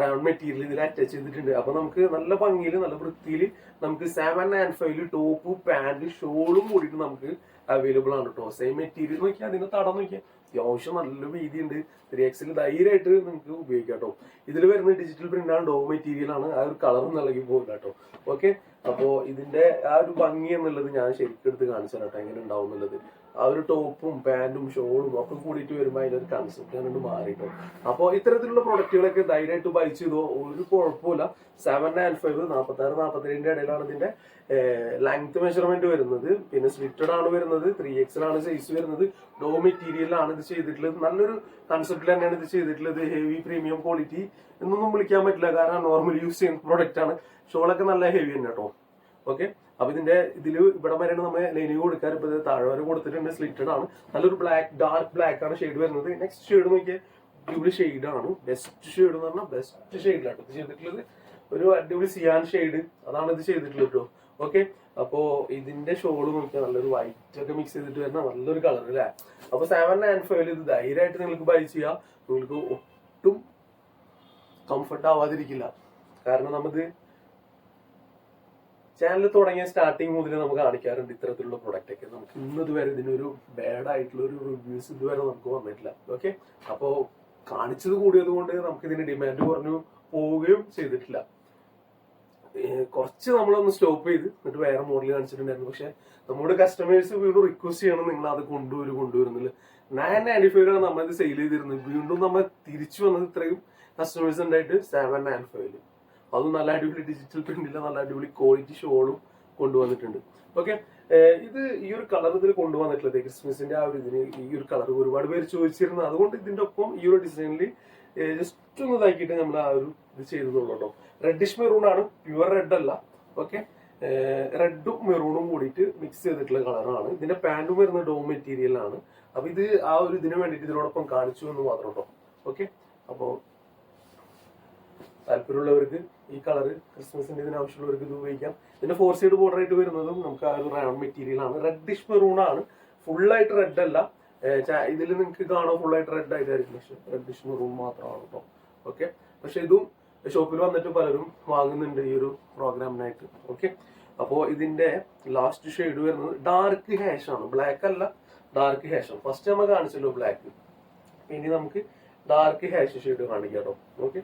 റൗണ്ട് മെറ്റീരിയൽ ഇതിൽ അറ്റാച്ച് ചെയ്തിട്ടുണ്ട്. അപ്പൊ നമുക്ക് നല്ല ഭംഗിയിൽ നല്ല വൃത്തിയിൽ നമുക്ക് സെവൻ ആൻഡ് ഫൈവിൽ ടോപ്പ് പാന്റ് ഷോളും കൂടിയിട്ട് നമുക്ക് അവൈലബിൾ ആണ് കേട്ടോ സെയിം മെറ്റീരിയൽ നോക്കിയാൽ അതിന്റെ തടം നോക്കിയാൽ അത്യാവശ്യം നല്ല വീതി ഉണ്ട് ത്രീ എക്സിൽ ധൈര്യമായിട്ട് നിങ്ങൾക്ക് ഉപയോഗിക്കാം കേട്ടോ ഇതിൽ വരുന്ന ഡിജിറ്റൽ പ്രിന്റ് ആണ് ഡോ മെറ്റീരിയൽ ആണ്. ആ ഒരു കളർ നൽകി പോകില്ല കേട്ടോ ഓക്കെ അപ്പോ ഇതിന്റെ ആ ഒരു ഭംഗി എന്നുള്ളത് ഞാൻ ശരിക്കും എടുത്ത് കാണിച്ചു തരാം കേട്ടോ എങ്ങനെ ഉണ്ടാവും എന്നുള്ളത്. ആ ഒരു ടോപ്പും പാന്റും ഷോളും ഒക്കെ കൂടിയിട്ട് വരുമ്പോൾ അതിന്റെ ഒരു കൺസെപ്റ്റ് അങ്ങോട്ട് മാറിയിട്ടോ അപ്പോൾ ഇത്തരത്തിലുള്ള പ്രൊഡക്റ്റുകളൊക്കെ ധൈര്യമായിട്ട് ബൈ ചെയ്തോ? ഒരു കുഴപ്പമില്ല. സെവൻ ആൻഡ് ഫൈവ് നാൽപ്പത്തി ആറ് നാൽപ്പത്തിരണ്ടിന്റെ ഇടയിലാണ് ഇതിന്റെ ലെങ്ത് മെഷർമെന്റ് വരുന്നത്. പിന്നെ സ്ലിറ്റഡ് ആണ് വരുന്നത്. ത്രീ എക്സിലാണ് സൈസ് വരുന്നത്. ഡോ മെറ്റീരിയലാണ് ഇത് ചെയ്തിട്ടുള്ളത്. നല്ലൊരു കൺസെപ്റ്റിൽ തന്നെയാണ് ഇത് ചെയ്തിട്ടുള്ളത്. ഹെവി പ്രീമിയം ക്വാളിറ്റി എന്നൊന്നും വിളിക്കാൻ പറ്റില്ല. കാരണം നോർമൽ യൂസ് ചെയ്യുന്ന പ്രോഡക്റ്റ് ആണ്. ഷോളൊക്കെ നല്ല ഹെവി തന്നെ കേട്ടോ ഓക്കെ അപ്പൊ ഇതിന്റെ ഇതിൽ ഇവിടെ വരെയാണ് നമ്മൾ ലൈനിങ് കൊടുക്കാൻ ഇപ്പൊ താഴെ വരെ കൊടുത്തിട്ടുണ്ട്. സ്ലിറ്റഡ് ആണ്. നല്ലൊരു ബ്ലാക്ക് ഡാർക്ക് ബ്ലാക്ക് ആണ് ഷെയ്ഡ് വരുന്നത്. നെക്സ്റ്റ് ഷെയ്ഡ് നോക്കിയാൽ അടിപൊളി ആണ്. ബെസ്റ്റ് ഷെയ്ഡ് എന്ന് പറഞ്ഞാൽ ബെസ്റ്റ് ഷെയ്ഡിലാണ് ഇത് ചെയ്തിട്ടുള്ളത് ഒരു അടിപൊളി സിയാൻ ഷെയ്ഡ് അതാണ് ഇത് ചെയ്തിട്ടുള്ളത് കേട്ടോ ഓക്കെ അപ്പോ ഇതിന്റെ ഷോൾ നോക്കിയാൽ നല്ലൊരു വൈറ്റ് ഒക്കെ മിക്സ് ചെയ്തിട്ട് വരുന്ന നല്ലൊരു കളർ അല്ലേ അപ്പൊ സെവൻ ആൻഡ് ഫൈവിൽ ഇത് ധൈര്യമായിട്ട് നിങ്ങൾക്ക് ബൈ ചെയ്യാം. നിങ്ങൾക്ക് ഒട്ടും കംഫർട്ട് ആവാതിരിക്കില്ല. കാരണം നമുക്ക് ചാനൽ തുടങ്ങിയ സ്റ്റാർട്ടിങ് മുതൽ നമുക്ക് കാണിക്കാറുണ്ട് ഇത്തരത്തിലുള്ള പ്രൊഡക്റ്റ് ഒക്കെ. നമുക്ക് ഇന്നത് ഇതിനൊരു ബാഡ് ആയിട്ടുള്ള ഒരു റിവ്യൂസ് ഇതുവരെ നമുക്ക് വന്നിട്ടില്ല. ഓക്കെ അപ്പോ കാണിച്ചത് കൂടിയത് കൊണ്ട് നമുക്ക് ഇതിന് ഡിമാൻഡ് കുറഞ്ഞു പോവുകയും ചെയ്തിട്ടില്ല. കുറച്ച് നമ്മളൊന്ന് സ്റ്റോപ്പ് ചെയ്ത് എന്നിട്ട് വേറെ മോഡൽ കാണിച്ചിട്ടുണ്ടായിരുന്നു. പക്ഷെ നമ്മുടെ കസ്റ്റമേഴ്സ് വീണ്ടും റിക്വസ്റ്റ് ചെയ്യണം നിങ്ങൾ അത് കൊണ്ടുവരും കൊണ്ടുവരുന്നില്ല നയൻ നയന്റി ഫൈവിലാണ് നമ്മളിത് സെയിൽ ചെയ്തിരുന്നത് വീണ്ടും നമ്മൾ തിരിച്ചു വന്നത് ഇത്രയും കസ്റ്റമേഴ്സ് ഉണ്ടായിട്ട് സെവൻ നയൻ ഫൈവിൽ അതും നല്ല അടിപൊളി ഡിജിറ്റൽ പ്രിന്റിൽ നല്ല അടിപൊളി ക്വാളിറ്റി ഷോളും കൊണ്ടുവന്നിട്ടുണ്ട്. ഓക്കെ ഇത് ഈ ഒരു കളർ ഇതിൽ കൊണ്ടുവന്നിട്ടുള്ളത് ക്രിസ്മസിന്റെ ആ ഒരു ഇതിന് ഈ ഒരു കളർ ഒരുപാട് പേര് ചോദിച്ചിരുന്നു അതുകൊണ്ട് ഇതിന്റെ ഒപ്പം ഈ ഒരു ഡിസൈനിൽ ജസ്റ്റ് ഒന്ന് ഇതാക്കിയിട്ട് നമ്മൾ ആ ഒരു ഇത് ചെയ്തതുള്ളൂ കേട്ടോ റെഡിഷ് മെറൂൺ ആണ്. പ്യുവർ റെഡ് അല്ല. ഓക്കെ റെഡും മെറൂണും കൂടിയിട്ട് മിക്സ് ചെയ്തിട്ടുള്ള കളറാണ് ഇതിന്റെ പാന്റും വരുന്ന ഡോ മെറ്റീരിയൽ ആണ്. അപ്പൊ ഇത് ആ ഒരു ഇതിന് വേണ്ടിയിട്ട് ഇതിനോടൊപ്പം കാണിച്ചു എന്ന് മാത്രം കേട്ടോ ഓക്കെ അപ്പോ താല്പര്യമുള്ളവർക്ക് ഈ കളർ ക്രിസ്മസിന്റെ ഇതിന് ആവശ്യമുള്ളവർക്ക് ഇത് ഉപയോഗിക്കാം. ഇതിന്റെ ഫോർ സൈഡ് ബോർഡർ ആയിട്ട് വരുന്നതും നമുക്ക് ആ ഒരു റൗണ്ട് മെറ്റീരിയൽ ആണ്. റെഡിഷ് മെറൂൺ ആണ്. ഫുൾ ആയിട്ട് റെഡ് അല്ല. ഇതിൽ നിങ്ങൾക്ക് കാണാൻ ഫുൾ ആയിട്ട് റെഡ് ആയിട്ടായിരിക്കും. പക്ഷെ റെഡിഷ് മെറൂൺ മാത്രമാണ് കേട്ടോ ഓക്കെ പക്ഷെ ഇതും ഷോപ്പിൽ വന്നിട്ട് പലരും വാങ്ങുന്നുണ്ട് ഈ ഒരു പ്രോഗ്രാമിനായിട്ട് ഓക്കെ അപ്പോൾ ഇതിന്റെ ലാസ്റ്റ് ഷെയ്ഡ് വരുന്നത് ഡാർക്ക് ഹാഷ് ആണ്. ബ്ലാക്ക് അല്ല ഡാർക്ക് ഹാഷ് ആണ്. ഫസ്റ്റ് നമ്മൾ കാണിച്ചല്ലോ ബ്ലാക്ക് ഇനി നമുക്ക് ഡാർക്ക് ഹാഷ് ഷെയ്ഡ് കാണിക്കാം കേട്ടോ ഓക്കെ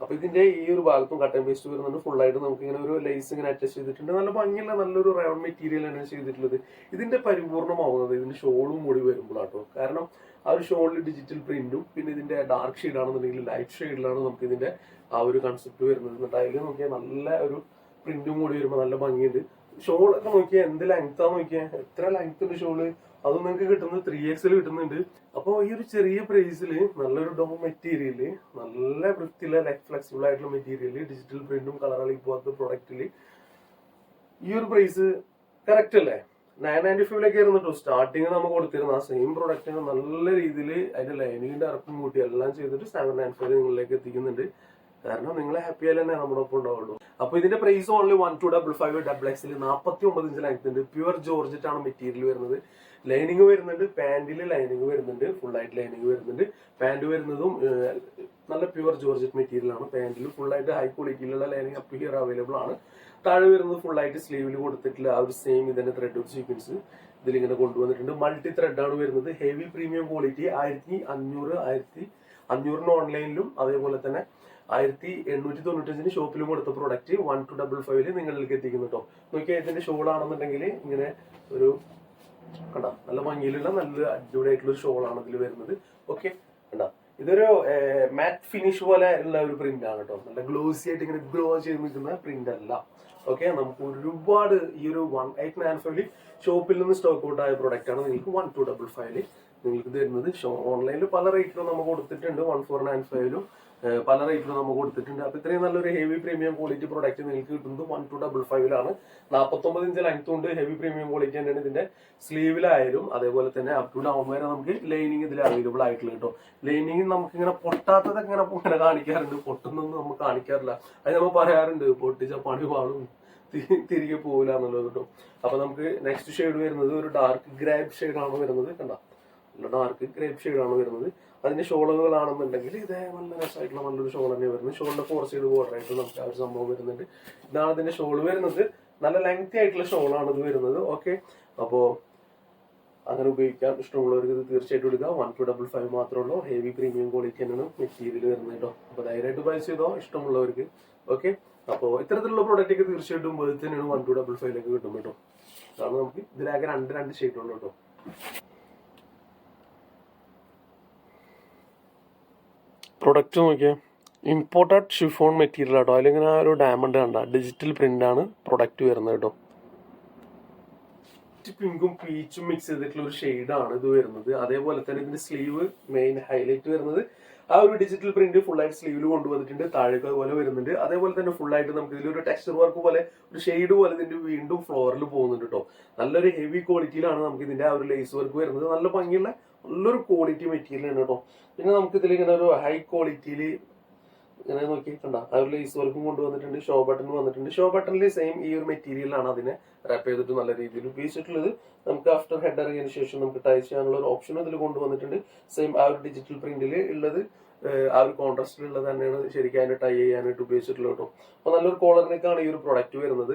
അപ്പൊ ഇതിന്റെ ഈ ഒരു ഭാഗത്തും കട്ടൻ പേസ്റ്റ് വരുന്നുണ്ട്. ഫുൾ ആയിട്ട് നമുക്ക് ഇങ്ങനെ ഒരു ലൈസ് ഇങ്ങനെ അറ്റാച്ച് ചെയ്തിട്ടുണ്ട്. നല്ല ഭംഗിയുള്ള നല്ലൊരു റൗണ്ട് മെറ്റീരിയൽ ആണ് ചെയ്തിട്ടുള്ളത്. ഇതിന്റെ പരിപൂർണമാവുന്നത് ഇതിന്റെ ഷോളും കൂടി വരുമ്പോഴാട്ടോ കാരണം ആ ഒരു ഷോളിൽ ഡിജിറ്റൽ പ്രിന്റും പിന്നെ ഇതിന്റെ ഡാർക്ക് ഷെയ്ഡ് ആണെന്നുണ്ടെങ്കിൽ ലൈറ്റ് ഷെയ്ഡിലാണ് നമുക്ക് ഇതിന്റെ ആ ഒരു കൺസെപ്റ്റ് വരുന്നത്. എന്നിട്ട് അതിൽ നോക്കിയാൽ നല്ല ഒരു പ്രിന്റും കൂടി വരുമ്പോൾ നല്ല ഭംഗിയുണ്ട്. ഷോൾ ഒക്കെ നോക്കിയാൽ എന്ത് ലെങ്ത്താ നോക്കിയാൽ എത്ര ലെങ്ത് ഉണ്ട് ഷോൾ? അത് നിങ്ങൾക്ക് കിട്ടുന്നത് ത്രീ എക്സിൽ കിട്ടുന്നുണ്ട്. അപ്പോൾ ഈ ഒരു ചെറിയ പ്രൈസിൽ നല്ലൊരു ഡോ മെറ്റീരിയൽ നല്ല വൃത്തിയുള്ള ഫ്ലെക്സിബിൾ ആയിട്ടുള്ള മെറ്റീരിയൽ ഡിജിറ്റൽ പ്രിന്റും കളറുകളിൽ പോകാത്ത പ്രൊഡക്റ്റിൽ ഈ ഒരു പ്രൈസ് കറക്റ്റ് അല്ലേ? നയൻ നയന്റി ഫൈവിലേക്ക് ആയിരുന്നു സ്റ്റാർട്ടിങ് നമ്മൾ കൊടുത്തിരുന്ന ആ സെയിം പ്രൊഡക്റ്റിന് നല്ല രീതിയിൽ അതിന്റെ ലൈനിങ്ങിന്റെ അറപ്പും കൂട്ടി എല്ലാം ചെയ്തിട്ട് സെവൻ നയൻ ഫൈവ് നിങ്ങളിലേക്ക് എത്തിക്കുന്നുണ്ട്. കാരണം നിങ്ങളെ ഹാപ്പി ആയാലും തന്നെ നമ്മുടെ ഒപ്പം ഉണ്ടാവുള്ളൂ. അപ്പൊ ഇതിന്റെ price only one two double five double XL നാൽപ്പത്തി ഒമ്പത് ഇഞ്ച് ലെങ്ത് ഉണ്ട് പ്യുവർ ജോർജറ്റ് ആണ് മെറ്റീരിയൽ വരുന്നത്. ലൈനിങ് വരുന്നുണ്ട് പാന്റിൽ ലൈനിങ് വരുന്നുണ്ട് ഫുൾ ആയിട്ട് ലൈനിങ് വരുന്നുണ്ട്. പാന്റ് വരുന്നതും നല്ല പ്യുവർ ജോർജറ്റ് മെറ്റീരിയൽ ആണ്. പാന്റിൽ ഫുൾ ആയിട്ട് ഹൈ ക്വാളിറ്റിയിലുള്ള ലൈനിങ് അപ്പ് ഹിയർ അവൈലബിൾ ആണ്. താഴെ വരുന്നത് ഫുൾ ആയിട്ട് സ്ലീവിൽ കൊടുത്തിട്ടുള്ള ആ ഒരു സെയിം ഇതിന്റെ ത്രെഡ് സീക്വൻസ് ഇതിലിങ്ങനെ കൊണ്ടുവന്നിട്ടുണ്ട്. മൾട്ടി ത്രെഡ് ആണ് വരുന്നത്. ഹെവി പ്രീമിയം ക്വാളിറ്റി ആയിരത്തി അഞ്ഞൂറ് ആയിരത്തി അഞ്ഞൂറിന് ഓൺലൈനിലും അതേപോലെ തന്നെ ആയിരത്തി എണ്ണൂറ്റി തൊണ്ണൂറ്റഞ്ചിന് ഷോപ്പിലും കൊടുത്ത പ്രോഡക്റ്റ് വൺ ടു ഡബിൾ ഫൈവിൽ നിങ്ങളിലേക്ക് എത്തിക്കുന്നു കേട്ടോ നോക്കിയാൽ ഇതിന്റെ ഷോൾ ആണെന്നുണ്ടെങ്കിൽ ഇങ്ങനെ ഒരു കണ്ട? നല്ല ഭംഗിയിലുള്ള നല്ല അടിപൊളിയായിട്ടുള്ള ഒരു ഷോൾ ആണ് ഇതിൽ വരുന്നത്. ഓക്കെ കണ്ട? ഇതൊരു മാറ്റ് ഫിനിഷ് പോലെ ഉള്ള ഒരു പ്രിന്റ് ആണ് കേട്ടോ. നല്ല ഗ്ലോസി ആയിട്ട് ഇങ്ങനെ ഗ്ലോ ചെയ്ത് നിൽക്കുന്ന പ്രിന്റ് അല്ല. ഓക്കെ നമുക്ക് ഒരുപാട് ഈ ഒരു വൺ എയ്റ്റ് നയൻ ഫൈവിൽ ഷോപ്പിൽ നിന്ന് സ്റ്റോക്ക് ഔട്ട് ആയ പ്രോഡക്റ്റ് ആണ് നിങ്ങൾക്ക് വൺ ടു ഡബിൾ ഫൈവിൽ നിങ്ങൾക്ക് തരുന്നത്. ഓൺലൈനിൽ പല റേറ്റിലും നമ്മൾ കൊടുത്തിട്ടുണ്ട്. വൺ ഫോർ നയൻ ഫൈവിലും പല റേറ്റിലും നമുക്ക് കൊടുത്തിട്ടുണ്ട്. അപ്പൊ ഇത്രയും നല്ലൊരു ഹെവി പ്രീമിയം ക്വാളിറ്റി പ്രോഡക്റ്റ് നിങ്ങൾക്ക് കിട്ടുന്നത് വൺ ടു ഡബിൾ ഫൈവിലാണ് നാൽപ്പത്തൊമ്പത് ഇഞ്ച് ലെങ്ത് കൊണ്ട് ഹെവി പ്രീമിയം ക്വാളിറ്റി തന്നെയാണ് ഇതിന്റെ. സ്ലീവിലായാലും അതേപോലെ തന്നെ അപ് ടു ഡൗൺ വരെ നമുക്ക് ലൈനിങ് ഇതിൽ അവൈലബിൾ ആയിട്ടുള്ള കേട്ടോ. ലൈനിങ് നമുക്ക് ഇങ്ങനെ പൊട്ടാത്തതൊക്കെ ഇങ്ങനെ ഇങ്ങനെ കാണിക്കാറുണ്ട്? പൊട്ടുന്നൊന്നും നമുക്ക് കാണിക്കാറില്ല. അത് നമ്മൾ പറയാറുണ്ട് പൊട്ടിച്ച പണി പാടും തിരികെ പോകില്ല എന്നുള്ളത് കേട്ടോ. അപ്പൊ നമുക്ക് നെക്സ്റ്റ് ഷെയ്ഡ് വരുന്നത് ഒരു ഡാർക്ക് ഗ്രാബ് ഷെയ്ഡാണ് വരുന്നത് കണ്ട? ഡാർക്ക് ഗ്രേപ്പ് ഷെയ്ഡാണ് വരുന്നത്. അതിന്റെ ഷോളുകളാണെന്നുണ്ടെങ്കിൽ ഇതേ നല്ല രസമായിട്ടുള്ള നല്ലൊരു ഷോൾ തന്നെ വരുന്നത്. ഷോളിന്റെ ഫോർ സൈഡ് ബോർഡർ ആയിട്ട് നമുക്ക് ആ ഒരു സംഭവം വരുന്നുണ്ട്. ഇതാണ് ഇതിന്റെ ഷോൾ വരുന്നത്. നല്ല ലെങ്തി ആയിട്ടുള്ള ഷോളാണ് ഇത് വരുന്നത്. ഓക്കെ അപ്പോ അങ്ങനെ ഉപയോഗിക്കാൻ ഇഷ്ടമുള്ളവർക്ക് ഇത് തീർച്ചയായിട്ടും എടുക്കുക. വൺ ടു ഡബിൾ ഫൈവ് മാത്രമേ ഉള്ളൂ. ഹെവി പ്രീമിയം ക്വാളിറ്റി തന്നെയാണ് മെറ്റീരിയൽ വരുന്നത് കേട്ടോ അപ്പൊ ധൈര്യമായിട്ട് പൈസ ചെയ്തോ? ഇഷ്ടമുള്ളവർക്ക്. ഓക്കെ അപ്പോൾ ഇത്തരത്തിലുള്ള പ്രോഡക്റ്റ് ഒക്കെ തീർച്ചയായിട്ടും വെറുതെ തന്നെയാണ് വൺ ടു ഡബിൾ ഫൈവിലേക്ക് കിട്ടും കേട്ടോ കാരണം നമുക്ക് ഇതിലാകെ രണ്ട് രണ്ട് ഷെയ്ഡുള്ളൂ കേട്ടോ പ്രൊഡക്റ്റ് നോക്കിയാൽ ഇമ്പോർട്ടഡ് ഷിഫോൺ മെറ്റീരിയൽ കേട്ടോ അല്ലെങ്കിൽ ആ ഒരു ഡയമണ്ട് കണ്ട ഡിജിറ്റൽ പ്രിന്റ് ആണ് പ്രൊഡക്റ്റ് വരുന്നത് കേട്ടോ. പിങ്കും പീച്ചും മിക്സ് ചെയ്തിട്ടുള്ള ഒരു ഷെയ്ഡാണ് ഇത് വരുന്നത്. അതേപോലെ തന്നെ ഇതിന്റെ സ്ലീവ് മെയിൻ ഹൈലൈറ്റ് വരുന്നത്. ആ ഒരു ഡിജിറ്റൽ പ്രിന്റ് ഫുൾ ആയിട്ട് സ്ലീവിൽ കൊണ്ടുവന്നിട്ടുണ്ട് താഴേക്ക് അതുപോലെ വരുന്നുണ്ട്. അതേപോലെ തന്നെ ഫുൾ ആയിട്ട് നമുക്ക് ഇതിലൊരു ടെക്സ്ചർ വർക്ക് പോലെ ഒരു ഷെയ്ഡ് പോലെ ഇതിന്റെ വീണ്ടും ഫ്ലോറിൽ പോകുന്നുണ്ട് കേട്ടോ. നല്ലൊരു ഹെവി ക്വാളിറ്റിയിലാണ് നമുക്ക് ഇതിന്റെ ആ ഒരു ലേസ് വർക്ക് വരുന്നത്. നല്ല ഭംഗിയുള്ള നല്ലൊരു ക്വാളിറ്റി മെറ്റീരിയൽ ആണ് കേട്ടോ. പിന്നെ നമുക്ക് ഇതിൽ ഇങ്ങനെ ഒരു ഹൈ ക്വാളിറ്റിയിൽ ഇങ്ങനെ നോക്കി കണ്ട ആ ഒരു ലേസ് വർക്കും കൊണ്ടുവന്നിട്ടുണ്ട് ഷോ ബട്ടൺ വന്നിട്ടുണ്ട്. ഷോ ബട്ടണിൽ സെയിം ഈ ഒരു മെറ്റീരിയലാണ് അതിനെ റാപ്പ് ചെയ്തിട്ട് നല്ല രീതിയിൽ ഉപയോഗിച്ചിട്ടുള്ളത്. നമുക്ക് ആഫ്റ്റർ ഹെഡ് ഇറങ്ങിയതിന് ശേഷം നമുക്ക് ടൈ ചെയ്യാനുള്ള ഒരു ഓപ്ഷൻ ഇതിൽ കൊണ്ടുവന്നിട്ടുണ്ട്. സെയിം ആ ഒരു ഡിജിറ്റൽ പ്രിന്റിൽ ഉള്ളത് ആ ഒരു കോൺട്രാസ്റ്റിൽ ഉള്ളത് തന്നെയാണ് ശരിക്കും അതിന് ടൈ ചെയ്യാനായിട്ട് ഉപയോഗിച്ചിട്ടുള്ളത് കേട്ടോ. അപ്പൊ നല്ലൊരു കോളറിനേക്കാണ് ഈ ഒരു പ്രൊഡക്റ്റ് വരുന്നത്.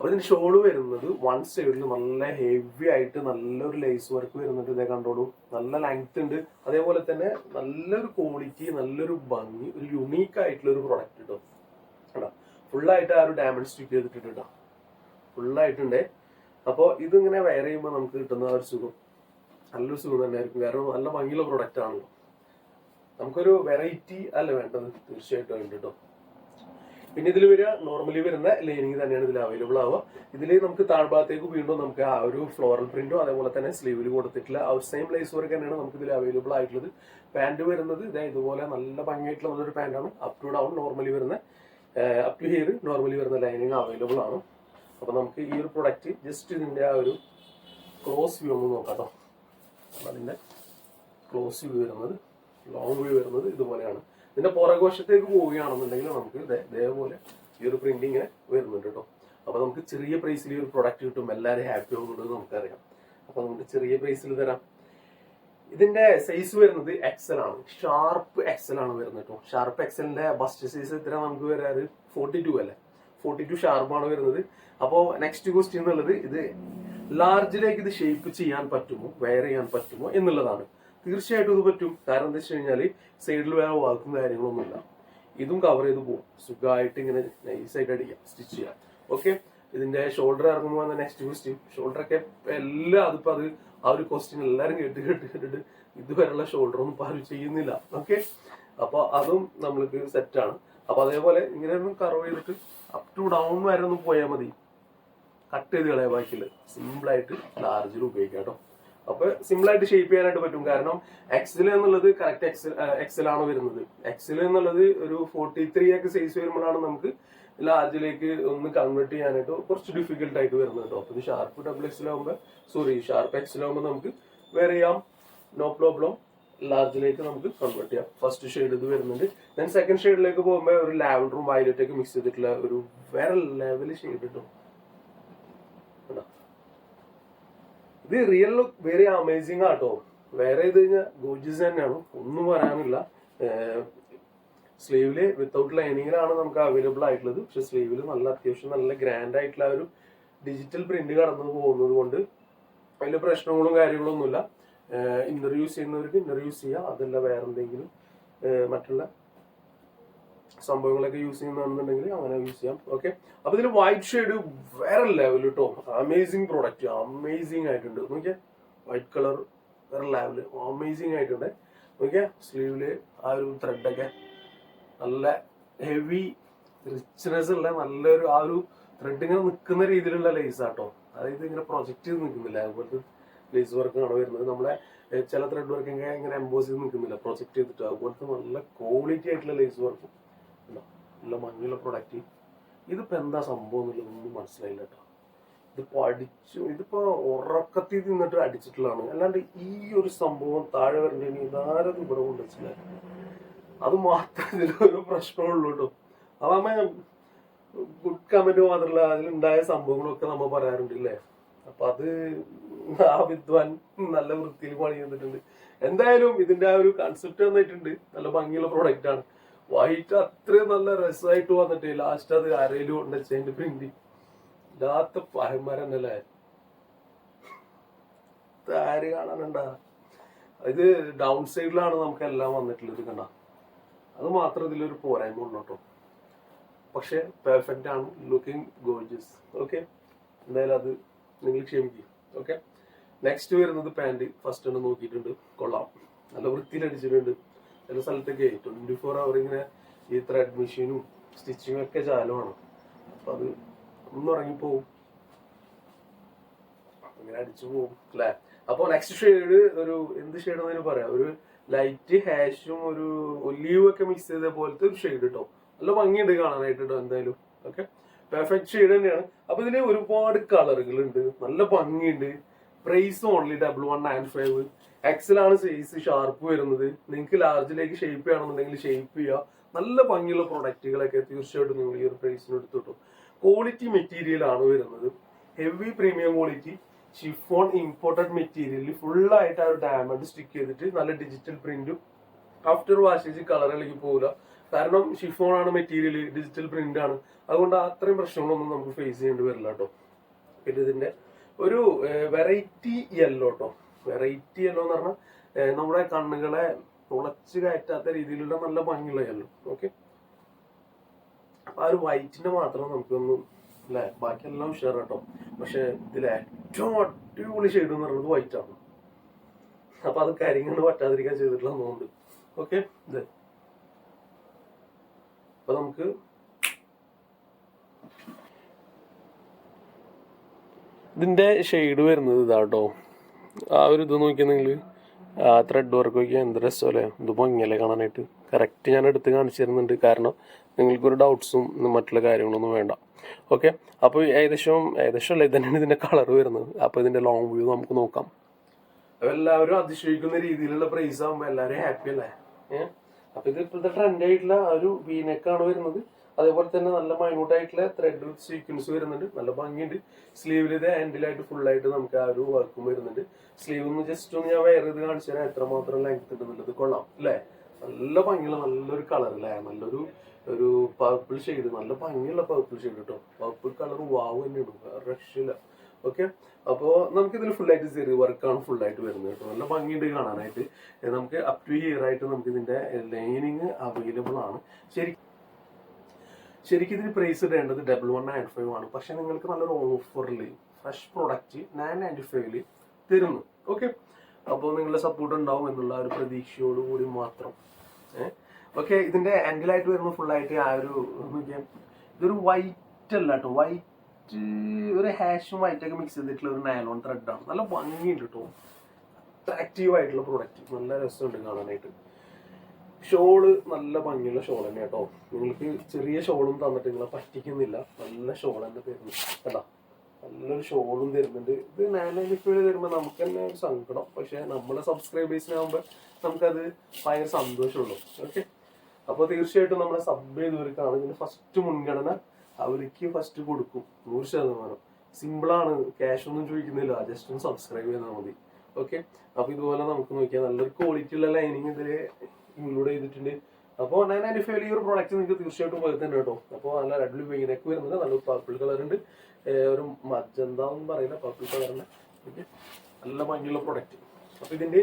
അപ്പൊ ഇതിന്റെ ഷോൾ വരുന്നത് വൺ സൈഡിൽ നല്ല ഹെവി ആയിട്ട് നല്ലൊരു ലേസ് വർക്ക് വരുന്നുണ്ട് ഇതേ കണ്ടോളൂ. നല്ല ലെങ്ത് ഉണ്ട്. അതേപോലെ തന്നെ നല്ലൊരു ക്വാളിറ്റി നല്ലൊരു ഭംഗി ഒരു യുണീക്ക് ആയിട്ടുള്ള ഒരു പ്രൊഡക്റ്റ് കേട്ടോ കേട്ടോ ഫുള്ളായിട്ട് ആ ഒരു ഡയമണ്ട് സ്റ്റിക്ക് ചെയ്തിട്ടുണ്ട് കേട്ടോ ഫുള്ളായിട്ടുണ്ടേ അപ്പോൾ ഇതിങ്ങനെ വെയർ ചെയ്യുമ്പോൾ നമുക്ക് കിട്ടുന്ന ഒരു സുഖം. നല്ലൊരു സുഖം തന്നെയായിരിക്കും. കാരണം നല്ല ഭംഗിയുള്ള പ്രൊഡക്റ്റ് ആണല്ലോ. നമുക്കൊരു വെറൈറ്റി അല്ല വേണ്ടത്? തീർച്ചയായിട്ടും ഉണ്ട് കേട്ടോ പിന്നെ ഇതിൽ വരിക നോർമലി വരുന്ന ലൈനിങ് തന്നെയാണ് ഇതിൽ അവൈലബിൾ ആവുക. ഇതിൽ നമുക്ക് താഴ്ഭാഗത്തേക്ക് വീണ്ടും നമുക്ക് ആ ഒരു ഫ്ലോറൽ പ്രിന്റോ അതേപോലെ തന്നെ സ്ലീവിൽ കൊടുത്തിട്ടില്ല ആ സെയിം ലൈസ് വർക്ക് തന്നെയാണ് നമുക്ക് ഇതിൽ അവൈലബിൾ ആയിട്ടുള്ളത്. പാന്റ് വരുന്നത് ഇതാ ഇതുപോലെ നല്ല ഭംഗിയായിട്ടുള്ള നല്ലൊരു പാന്റാണ് അപ് ടു ഡൗൺ നോർമലി വരുന്ന അപ് ടു ഹിയർ നോർമലി വരുന്ന ലൈനിങ് അവൈലബിൾ ആണ്. അപ്പൊ നമുക്ക് ഈ ഒരു പ്രൊഡക്റ്റ് ജസ്റ്റ് ഇതിന്റെ ആ ഒരു ക്ലോസ് വ്യൂ ഒന്ന് നോക്കാം കേട്ടോ അതിന്റെ ക്ലോസ് വ്യൂ വരുന്നത് ലോങ് വ്യൂ വരുന്നത് ഇതുപോലെയാണ്. ഇതിന്റെ പുറകോശത്തേക്ക് പോവുകയാണെന്നുണ്ടെങ്കിൽ നമുക്ക് ഇതേ- ഇതേപോലെ ഈ ഒരു പ്രിന്റ് ഇങ്ങനെ വരുന്നുണ്ട് കേട്ടോ. അപ്പൊ നമുക്ക് ചെറിയ പ്രൈസിൽ ഈ ഒരു പ്രൊഡക്റ്റ് കിട്ടും. എല്ലാവരും ഹാപ്പി ആവുന്നത് നമുക്കറിയാം. അപ്പൊ നമുക്ക് ചെറിയ പ്രൈസിൽ തരാം. ഇതിന്റെ സൈസ് വരുന്നത് എക്സൽ ആണ്. ഷാർപ്പ് എക്സൽ ആണ് വരുന്നത് കേട്ടോ. ഷാർപ്പ് എക്സലിന്റെ ബസ്റ്റ് സൈസ് എത്ര നമുക്ക് വരാറ് ഫോർട്ടി ടു അല്ലേ? ഫോർട്ടി ടു ഷാർപ്പാണ് വരുന്നത്. അപ്പോൾ നെക്സ്റ്റ് ക്വസ്റ്റ്യൻ എന്നുള്ളത് ഇത് ലാർജിലേക്ക് ഇത് ഷേപ്പ് ചെയ്യാൻ പറ്റുമോ? വെയർ ചെയ്യാൻ പറ്റുമോ? എന്നുള്ളതാണ്. തീർച്ചയായിട്ടും ഇത് പറ്റും. കാരണം എന്താ വെച്ച് കഴിഞ്ഞാൽ സൈഡിൽ വേറെ വർക്കും കാര്യങ്ങളൊന്നുമില്ല. ഇതും കവർ ചെയ്ത് പോകും സുഖമായിട്ട് ഇങ്ങനെ നൈസായിട്ട് അടിക്കാം സ്റ്റിച്ച് ചെയ്യാം. ഓക്കെ ഇതിന്റെ ഷോൾഡർ ഇറങ്ങുമ്പോൾ തന്നെ നെക്സ്റ്റ് ക്വസ്റ്റ്യൻ ഷോൾഡർ ഒക്കെ എല്ലാം അതിപ്പോ അത് ആ ഒരു ക്വസ്റ്റ്യൻ എല്ലാവരും കേട്ട് കേട്ട് കേട്ടിട്ട് ഇതുവരെയുള്ള ഷോൾഡർ ഒന്നും ആരും ചെയ്യുന്നില്ല. ഓക്കെ അപ്പൊ അതും നമ്മൾക്ക് സെറ്റാണ് അപ്പൊ അതേപോലെ ഇങ്ങനെ ഒന്ന് കറവ് ചെയ്തിട്ട് അപ് ടു ഡൗൺ വരെ ഒന്ന് പോയാൽ മതി. കട്ട് ചെയ്ത് കളയാൻ സിമ്പിൾ സിമ്പിളായിട്ട് ലാർജിൽ ഉപയോഗിക്കാം കേട്ടോ. അപ്പൊ സിമ്പിൾ ആയിട്ട് ഷേപ്പ് ചെയ്യാനായിട്ട് പറ്റും. കാരണം എക്സൽ എന്നുള്ളത് കറക്റ്റ് എക്സൽ എക്സൽ ആണ് വരുന്നത്. എക്സൽ എന്നുള്ളത് ഒരു ഫോർട്ടി ത്രീ ഒക്കെ സൈസ് വരുമ്പോഴാണ് നമുക്ക് ലാർജിലേക്ക് ഒന്ന് കൺവേർട്ട് ചെയ്യാനായിട്ട് കുറച്ച് ഡിഫിക്കൽട്ട് ആയിട്ട് വരുന്നത് കേട്ടോ അപ്പൊ ഷാർപ്പ് ഡബിൾ എക്സൽ ആകുമ്പോൾ സോറി ഷാർപ്പ് എക്സൽ ആകുമ്പോൾ നമുക്ക് വേറെ ചെയ്യാം. നോ പ്രോബ്ലം ലാർജിലേക്ക് നമുക്ക് കൺവേർട്ട് ചെയ്യാം. ഫസ്റ്റ് ഷെയ്ഡ് ഇത് വരുന്നുണ്ട്. ദെൻ സെക്കൻഡ് ഷെയ്ഡിലേക്ക് പോകുമ്പോൾ ഒരു ലാവൻഡറും വയലറ്റൊക്കെ മിക്സ് ചെയ്തിട്ടുള്ള ഒരു വേറെ ലെവൽ ഷെയ്ഡ് കിട്ടും കണ്ടോ? ഇത് റിയൽ ലുക്ക് വെരി അമേസിംഗ് ആട്ടോ. വേറെ ഇത് കഴിഞ്ഞാൽ ഗോജസ് തന്നെയാണ്. ഒന്നും പറയാനില്ല. സ്ലീവിൽ വിത്തൗട്ട് ലൈനിങ്ങിലാണ് നമുക്ക് അവൈലബിൾ ആയിട്ടുള്ളത്. പക്ഷെ സ്ലീവിൽ നല്ല അത്യാവശ്യം നല്ല ഗ്രാൻഡ് ആയിട്ടുള്ള ഒരു ഡിജിറ്റൽ പ്രിന്റ് കടന്നു പോകുന്നത് കൊണ്ട് വലിയ പ്രശ്നങ്ങളും കാര്യങ്ങളൊന്നുമില്ല. ഇന്റർവ്യൂസ് ചെയ്യുന്നവർക്ക് ഇന്നർ യൂസ് ചെയ്യാം. അതല്ല വേറെന്തെങ്കിലും മറ്റുള്ള സംഭവങ്ങളൊക്കെ യൂസ് ചെയ്യുന്നുണ്ടെങ്കിൽ അങ്ങനെ യൂസ് ചെയ്യാം. ഓക്കെ അപ്പൊ ഇതിൽ വൈറ്റ് ഷെയ്ഡ് വേറെ ലെവൽ കേട്ടോ അമേസിങ് പ്രോഡക്റ്റ് അമേസിങ് ആയിട്ടുണ്ട്. നോക്കിയാ. വൈറ്റ് കളർ വേറെ ലെവൽ അമേസിങ് ആയിട്ടുണ്ട്. നോക്കിയാ. സ്ലീവിൽ ആ ഒരു ത്രെഡൊക്കെ നല്ല ഹെവി റിച്ച്നെസ് ഉള്ള നല്ലൊരു ആ ഒരു ത്രെഡ് ഇങ്ങനെ നിൽക്കുന്ന രീതിയിലുള്ള ലേസ് ആട്ടോ. അതായത് ഇങ്ങനെ പ്രൊജക്ട് ചെയ്ത് നിൽക്കുന്നില്ല അതുപോലത്തെ ലേസ് വർക്ക് ആണ് വരുന്നത്. നമ്മളെ ചില ത്രെഡ് വർക്ക് ഇങ്ങനെ എംബോസ് ചെയ്ത് നിൽക്കുന്നില്ല പ്രൊജക്ട് ചെയ്തിട്ട്. അതുപോലത്തെ നല്ല ക്വാളിറ്റി ആയിട്ടുള്ള ലേസ് വർക്കും നല്ല മഞ്ഞുള്ള പ്രൊഡക്റ്റ് ഇതിപ്പോ എന്താ സംഭവം എന്നുള്ളതൊന്നും മനസ്സിലായില്ല കേട്ടോ. ഇതിപ്പോ അടിച്ചു ഇതിപ്പോ ഉറക്കത്തിൽ നിന്നിട്ട് അടിച്ചിട്ടുള്ളതാണ്. അല്ലാണ്ട് ഈ ഒരു സംഭവം താഴെ വരേണ്ടി ഇതാരത് ഇവിടെ കൊണ്ട് വെച്ചില്ല. അത് മാത്രമേ ഇതിലൊരു പ്രശ്നമുള്ളൂ കേട്ടോ. അതാകുമ്പോ ഗുഡ് കമന്റ് മാത്രമല്ല അതിലുണ്ടായ സംഭവങ്ങളൊക്കെ നമ്മൾ പറയാറുണ്ട് ഇല്ലേ അപ്പൊ അത് ആ വിദ്വാൻ നല്ല വൃത്തിയിൽ പണി ചെയ്തിട്ടുണ്ട് എന്തായാലും ഇതിന്റെ ആ ഒരു കൺസെപ്റ്റ് വന്നിട്ടുണ്ട്. നല്ല ഭംഗിയുള്ള പ്രോഡക്റ്റ് ആണ്. വൈറ്റ് അത്രയും നല്ല രസമായിട്ട് വന്നിട്ട് ലാസ്റ്റ് അത് അരയിലും ഉണ്ട് അതിന്റെ പ്രിന്റ് ഇല്ലാത്ത പരമ്പരന്നല്ലേ ആര് കാണാനുണ്ടാ? ഇത് ഡൗൺ സൈഡിലാണ് നമുക്ക് എല്ലാം വന്നിട്ടുള്ളത് കണ്ട? അത് മാത്രം ഇതിലൊരു പോരായ്മ ഉള്ളൂ പക്ഷെ പെർഫെക്റ്റ് ആണ്. ലുക്കിംഗ് ഗോർജസ് ഓക്കെ എന്തായാലും അത് നിങ്ങൾ ക്ഷമിക്കും. ഓക്കെ നെക്സ്റ്റ് വരുന്നത് പാന്റ് ഫസ്റ്റ് ഒന്ന് നോക്കിയിട്ടുണ്ട്. കൊള്ളാം. നല്ല വൃത്തിയിൽ അടിച്ചിട്ടുണ്ട്. ചില സ്ഥലത്തൊക്കെ ട്വന്റി ഫോർ അവർ ഇങ്ങനെ ഈ ത്രെഡ് മെഷീനും സ്റ്റിച്ചിങ്ങും ഒക്കെ ചാലുമാണ് അപ്പൊ അത് ഒന്ന് ഉറങ്ങിപ്പോവും. അങ്ങനെ അടിച്ചു പോകും അല്ലേ? അപ്പൊ നെക്സ്റ്റ് ഷെയ്ഡ് ഒരു എന്ത് ഷെയ്ഡ് എന്നതിന് പറയാം. ഒരു ലൈറ്റ് ഹാഷും ഒരു ഒലീവ് ഒക്കെ മിക്സ് ചെയ്ത പോലത്തെ ഒരു ഷെയ്ഡ് കിട്ടും നല്ല ഭംഗിയുണ്ട് കാണാനായിട്ട് കേട്ടോ എന്തായാലും. ഓക്കെ പെർഫെക്റ്റ് ഷെയ്ഡ് തന്നെയാണ്. അപ്പൊ ഇതിന് ഒരുപാട് കളറുകൾ ഉണ്ട് നല്ല ഭംഗിയുണ്ട്. Price only double one nine five എക്സലാണ് size sharp വരുന്നത്. നിങ്ങൾക്ക് ലാർജിലേക്ക് ഷേപ്പ് ചെയ്യണമെന്നുണ്ടെങ്കിൽ ഷേപ്പ് ചെയ്യുക നല്ല ഭംഗിയുള്ള പ്രൊഡക്റ്റുകളൊക്കെ തീർച്ചയായിട്ടും നിങ്ങൾ ഈ ഒരു പ്രൈസിന് എടുത്തിട്ടു ക്വാളിറ്റി മെറ്റീരിയൽ ആണ് വരുന്നത്. Heavy premium quality chiffon imported material full ആയിട്ട് ആ ഒരു ഡയമണ്ട് സ്റ്റിക്ക് ചെയ്തിട്ട് നല്ല ഡിജിറ്റൽ പ്രിന്റും ആഫ്റ്റർ വാഷേജ് കളറിലേക്ക് പോകില്ല കാരണം ഷിഫോൺ ആണ് മെറ്റീരിയൽ ഡിജിറ്റൽ പ്രിന്റ് ആണ്. അതുകൊണ്ട് അത്രയും പ്രശ്നങ്ങളൊന്നും നമുക്ക് ഫേസ് ചെയ്യേണ്ടി വരില്ല കേട്ടോ. പിന്നെ ഇതിന്റെ ഒരു വെറൈറ്റി യെല്ലോ കേട്ടോ വെറൈറ്റി യെല്ലോ എന്ന് പറഞ്ഞാൽ നമ്മുടെ കണ്ണുകളെ തുളച്ച് കയറ്റാത്ത രീതിയിലുള്ള നല്ല ഭംഗിയുള്ള യെല്ലോ ഓക്കെ ആ ഒരു വൈറ്റിന്റെ മാത്രം നമുക്കൊന്ന് അല്ലെ ബാക്കിയെല്ലാം ഉഷാർ കേട്ടോ പക്ഷെ ഇതിൽ ഏറ്റവും അടിപൊളി ഷെയ്ഡ് എന്ന് പറയുന്നത് വൈറ്റ് ആണ്. അപ്പൊ അത് കരിങ്ങണ്ട് പറ്റാതിരിക്കാൻ ചെയ്തിട്ടുള്ള നോണ്ട് ഓക്കെ ഇത് അപ്പൊ നമുക്ക് ഇതിന്റെ ഷെയ്ഡ് വരുന്നത് ഇതാട്ടോ. ആ ഒരു ഇത് നോക്കിയെന്നെങ്കിൽ ആ ത്രെഡ് വർക്ക് നോക്കിയാൽ എന്ത് രസമല്ലേ? ഇത് ഭംഗിയല്ലേ കാണാനായിട്ട്. കറക്റ്റ് ഞാൻ എടുത്ത് കാണിച്ചു തരുന്നുണ്ട്. കാരണം നിങ്ങൾക്കൊരു ഡൗട്ട്സും മറ്റുള്ള കാര്യങ്ങളൊന്നും വേണ്ട. ഓക്കെ അപ്പോൾ ഏകദേശം ഏകദേശം അല്ല? തന്നെയാണ് ഇതിന്റെ കളർ വരുന്നത്. അപ്പോൾ ഇതിന്റെ ലോങ് വ്യൂ നമുക്ക് നോക്കാം. എല്ലാവരും അതിശയിക്കുന്ന രീതിയിലുള്ള പ്രൈസ് ആകുമ്പോൾ എല്ലാവരും ഹാപ്പി അല്ലേ? ഏഹ് അപ്പൊ ഇത് ഇപ്പോഴത്തെ ട്രെൻഡ് ആയിട്ടുള്ള ഒരു വീനെക്കാണ് വരുന്നത്. അതേപോലെ തന്നെ നല്ല മൈന്യൂട്ട് ആയിട്ടുള്ള ത്രെഡ് സീക്വൻസ് വരുന്നുണ്ട്. നല്ല ഭംഗിയുണ്ട്. സ്ലീവിൽ ഇത് ഹാൻഡിലായിട്ട് ഫുൾ ആയിട്ട് നമുക്ക് ആ ഒരു വർക്കും വരുന്നുണ്ട്. സ്ലീവ് ഒന്ന് ജസ്റ്റ് ഒന്ന് ഞാൻ വെയർ ഇത് കാണിച്ചു തരാം. എത്രമാത്രം ലെങ്ത് ഉണ്ടെന്നുള്ളത് കൊള്ളാം അല്ലേ? നല്ല ഭംഗിയുള്ള നല്ലൊരു കളർ അല്ലേ? നല്ലൊരു ഒരു പർപ്പിൾ ഷെയ്ഡ് നല്ല ഭംഗിയുള്ള പർപ്പിൾ ഷെയ്ഡ് കേട്ടോ പർപ്പിൾ കളർ വാവ് തന്നെയാണ് റഷ്യല്ല ഓക്കെ അപ്പോൾ നമുക്ക് ഇതിൽ ഫുൾ ആയിട്ട് ചെറിയ വർക്കാണ് ഫുൾ ആയിട്ട് വരുന്നത് കേട്ടോ നല്ല ഭംഗിയുണ്ട് കാണാനായിട്ട്. നമുക്ക് അപ് ടു ഇയർ ആയിട്ട് നമുക്ക് ഇതിന്റെ ലൈനിങ് അവൈലബിൾ ആണ്. ശരി ശരിക്കും ഇതിന് പ്രൈസ് ഇടേണ്ടത് ഡബിൾ വൺ നയൻ ഫൈവ് ആണ്. പക്ഷെ നിങ്ങൾക്ക് നല്ലൊരു ഓഫറിൽ ഫ്രഷ് പ്രൊഡക്റ്റ് നയൻ നയന്റി ഫൈവിൽ തരുന്നു. ഓക്കെ അപ്പോൾ നിങ്ങളുടെ സപ്പോർട്ട് ഉണ്ടാവും എന്നുള്ള ഒരു പ്രതീക്ഷയോട് കൂടി മാത്രം ഓക്കെ ഇതിന്റെ ആംഗിളായിട്ട് വരുന്ന ഫുള്ളായിട്ട് ആ ഒരു ഇതൊരു വൈറ്റ് അല്ല കേട്ടോ വൈറ്റ് ഒരു ഹാഷും വൈറ്റൊക്കെ മിക്സ് ചെയ്തിട്ടുള്ള ഒരു നയലോൺ ത്രെഡാണ് നല്ല ഭംഗിയുണ്ട് കേട്ടോ അട്രാക്റ്റീവ് ആയിട്ടുള്ള പ്രൊഡക്റ്റ് നല്ല രസമുണ്ട് കാണാനായിട്ട്. ഷോൾ നല്ല ഭംഗിയുള്ള ഷോൾ തന്നെ കേട്ടോ നിങ്ങൾക്ക് ചെറിയ ഷോളും തന്നിട്ട് നിങ്ങളെ പറ്റിക്കുന്നില്ല. നല്ല ഷോൾ തന്നെ തരുന്നു. കേട്ടോ നല്ലൊരു ഷോളും തരുന്നുണ്ട്. ഇത് നാനോ തരുമ്പോൾ നമുക്ക് തന്നെ ഒരു സങ്കടം. പക്ഷെ നമ്മുടെ സബ്സ്ക്രൈബേഴ്സിനാകുമ്പോൾ നമുക്കത് ഭയങ്കര സന്തോഷമുള്ളൂ. ഓക്കെ? അപ്പോൾ തീർച്ചയായിട്ടും നമ്മളെ സബ് ചെയ്തവർക്കാണ് ഇതിന് ഫസ്റ്റ് മുൻഗണന. അവർക്ക് ഫസ്റ്റ് കൊടുക്കും. നൂറ് ശതമാനം. സിമ്പിളാണ് ക്യാഷ് ഒന്നും ചോദിക്കുന്നില്ല. ജസ്റ്റ് ഒന്ന് സബ്സ്ക്രൈബ് ചെയ്താൽ മതി. ഓക്കെ? അപ്പൊ ഇതുപോലെ നമുക്ക് നോക്കിയാൽ നല്ലൊരു ക്വാളിറ്റി ഉള്ള ലൈനിങ് ഇതിൽ ഇൻക്ലൂഡ് ചെയ്തിട്ടുണ്ട്. അപ്പോൾ നയൻ നയന്റി ഫൈവ് ഈ ഒരു പ്രോഡക്റ്റ് നിങ്ങൾക്ക് തീർച്ചയായിട്ടും തന്നെ കേട്ടോ. അപ്പോൾ നല്ല റെഡ് പെയിനൊക്കെ വരുന്നത് നല്ല പർപ്പിൾ കളർ ഉണ്ട്. ഒരു മജന്ത എന്ന് പറയുന്ന പർപ്പിൾ കളറിന് നല്ല ഭംഗിയുള്ള പ്രൊഡക്റ്റ് അപ്പോൾ ഇതിന്റെ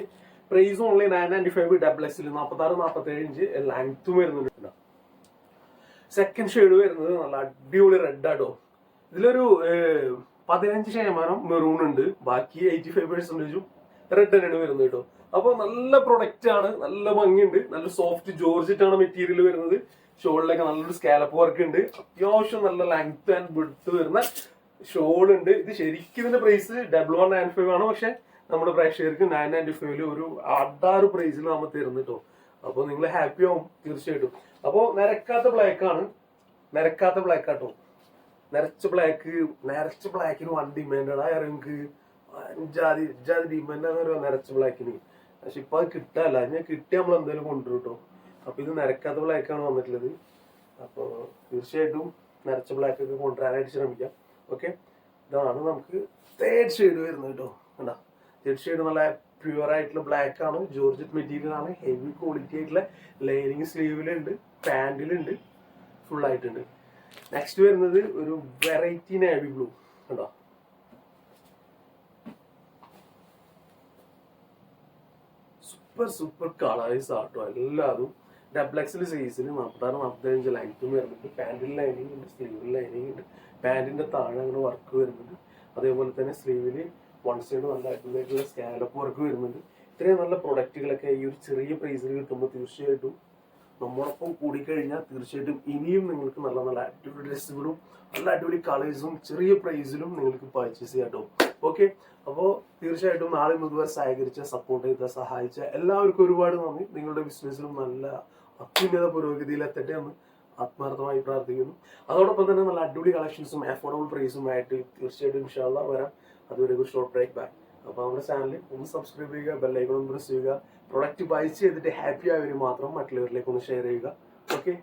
price only nine ninety five double XL നാൽപ്പത്തി ഏഴ് ഇഞ്ച് ലെങ്ത്തും വരുന്നുണ്ട് സെക്കൻഡ് ഷെയ്ഡ് വരുന്നത് നല്ല അടിപൊളി റെഡ് ആട്ടോ ഇതിലൊരു പതിനഞ്ച് ശതമാനം മെറൂൺ ഉണ്ട്. ബാക്കി എയ്റ്റി ഫൈവ് പെർസെന്റേജും റെഡ് തന്നെയാണ് വരുന്നത് കേട്ടോ. അപ്പോൾ നല്ല പ്രൊഡക്റ്റ് ആണ് നല്ല ഭംഗിയുണ്ട്. നല്ല സോഫ്റ്റ് ജോർജറ്റ് ആണ് മെറ്റീരിയൽ വരുന്നത്. ഷോളിലൊക്കെ നല്ലൊരു സ്കാലപ്പ് വർക്ക് ഉണ്ട്. അത്യാവശ്യം നല്ല ലെങ്ത് ആൻഡ് വിഡ്ത്ത് വരുന്ന ഷോൾ ഉണ്ട് ഇത് ശരിക്കും ഇതിന്റെ price double one nine five ആണ്. പക്ഷെ നമ്മുടെ പ്രേക്ഷകർക്ക് നയൻ നയന്റി ഫൈവിൽ ഒരു അടാറ് പ്രൈസിൽ നമ്മൾ തരുന്നു കേട്ടോ അപ്പോൾ നിങ്ങൾ ഹാപ്പി ആവും തീർച്ചയായിട്ടും. അപ്പോൾ നിരക്കാത്ത ബ്ലാക്ക് ആണ്. നിരക്കാത്ത ബ്ലാക്ക് ആട്ടോ നിരച്ച ബ്ലാക്ക് നിരച്ച ബ്ലാക്കിന് വൺ ഡിമാൻഡാണ് ആ ഇറങ്ങി ജാതി ജാതി ഡിമാൻഡ് നിരച്ച ബ്ലാക്കിന് പക്ഷെ ഇപ്പൊ അത് കിട്ടാല്ല. ഞാൻ കിട്ടിയ നമ്മൾ എന്തായാലും കൊണ്ടുവരും കേട്ടോ അപ്പൊ ഇത് നിരക്കാത്ത ബ്ലാക്ക് ആണ് വന്നിട്ടുള്ളത്. അപ്പൊ തീർച്ചയായിട്ടും നിരച്ച ബ്ലാക്ക് ഒക്കെ കൊണ്ടുവരാനായിട്ട് ശ്രമിക്കാം. ഓക്കെ ഇതാണ് നമുക്ക് തേർഡ് ഷെയ്ഡ് വരുന്നത് കേട്ടോ. കണ്ടാ? തേർഡ് ഷെയ്ഡ് നല്ല പ്യുവർ ആയിട്ടുള്ള ബ്ലാക്ക് ആണ്. ജോർജറ്റ് മെറ്റീരിയൽ ആണ്. ഹെവി ക്വാളിറ്റി ആയിട്ടുള്ള ലൈനിങ് സ്ലീവിലുണ്ട് പാൻറിലുണ്ട് ഫുൾ ആയിട്ടുണ്ട്. നെക്സ്റ്റ് വരുന്നത് ഒരു വെറൈറ്റി നേവി ബ്ലൂ കണ്ടോ? സൂപ്പർ സൂപ്പർ കളേഴ്സ് ആട്ടോ എല്ലാതും ഡബിൾ എക്സൽ സൈസിന് നാൽപ്പത്താറ് നാൽപ്പത്തഞ്ച് ലൈൻത്തും വരുന്നുണ്ട്. പാന്റിൽ ലൈനിങ് ഉണ്ട് സ്ലീവിൽ ലൈനിങ് ഉണ്ട്. പാന്റിന്റെ താഴെ അങ്ങനെ വർക്ക് വരുന്നുണ്ട്. അതേപോലെ തന്നെ സ്ലീവിൽ വൺ സൈഡ് നല്ല അടിപൊളിയായിട്ടുള്ള സ്കാലപ്പ് വർക്ക് വരുന്നുണ്ട്. ഇത്രയും നല്ല പ്രൊഡക്റ്റുകളൊക്കെ ഈ ഒരു ചെറിയ പ്രൈസിൽ കിട്ടുമ്പോൾ തീർച്ചയായിട്ടും നമ്മോടൊപ്പം കൂടിക്കഴിഞ്ഞാൽ തീർച്ചയായിട്ടും ഇനിയും നിങ്ങൾക്ക് നല്ല നല്ല അടിപൊളി ഡ്രസ്സുകളും നല്ല അടിപൊളി കളേഴ്സും ചെറിയ പ്രൈസിലും നിങ്ങൾക്ക് പർച്ചേസ് ചെയ്യാം കേട്ടോ ഓക്കെ അപ്പോൾ തീർച്ചയായിട്ടും നാളെ ഇതുവരെ സഹകരിച്ച സപ്പോർട്ട് ചെയ്ത സഹായിച്ച എല്ലാവർക്കും ഒരുപാട് നന്ദി. നിങ്ങളുടെ ബിസിനസ്സിലും നല്ല അത്യുന്നത പുരോഗതിയിൽ എത്തട്ടെ എന്ന് ആത്മാർത്ഥമായി പ്രാർത്ഥിക്കുന്നു. അതോടൊപ്പം തന്നെ നല്ല അടിപൊളി കളക്ഷൻസും അഫോർഡബിൾ പ്രൈസും ആയിട്ട് തീർച്ചയായിട്ടും ഇൻഷാല്ല വരാം. അതുവരെ ഒരു ഷോർട്ട് ബ്രേക്ക് ബാക്ക് അപ്പോൾ നമ്മുടെ ചാനൽ ഒന്ന് സബ്സ്ക്രൈബ് ചെയ്യുക ബെല്ലൈക്കൺ ഒന്ന് പ്രസ് ചെയ്യുക. പ്രൊഡക്റ്റ് ബൈ ചെയ്തിട്ട് ഹാപ്പി ആയവർ മാത്രം മറ്റുള്ളവരിലേക്ക് ഒന്ന് ഷെയർ ചെയ്യുക. ഓക്കെ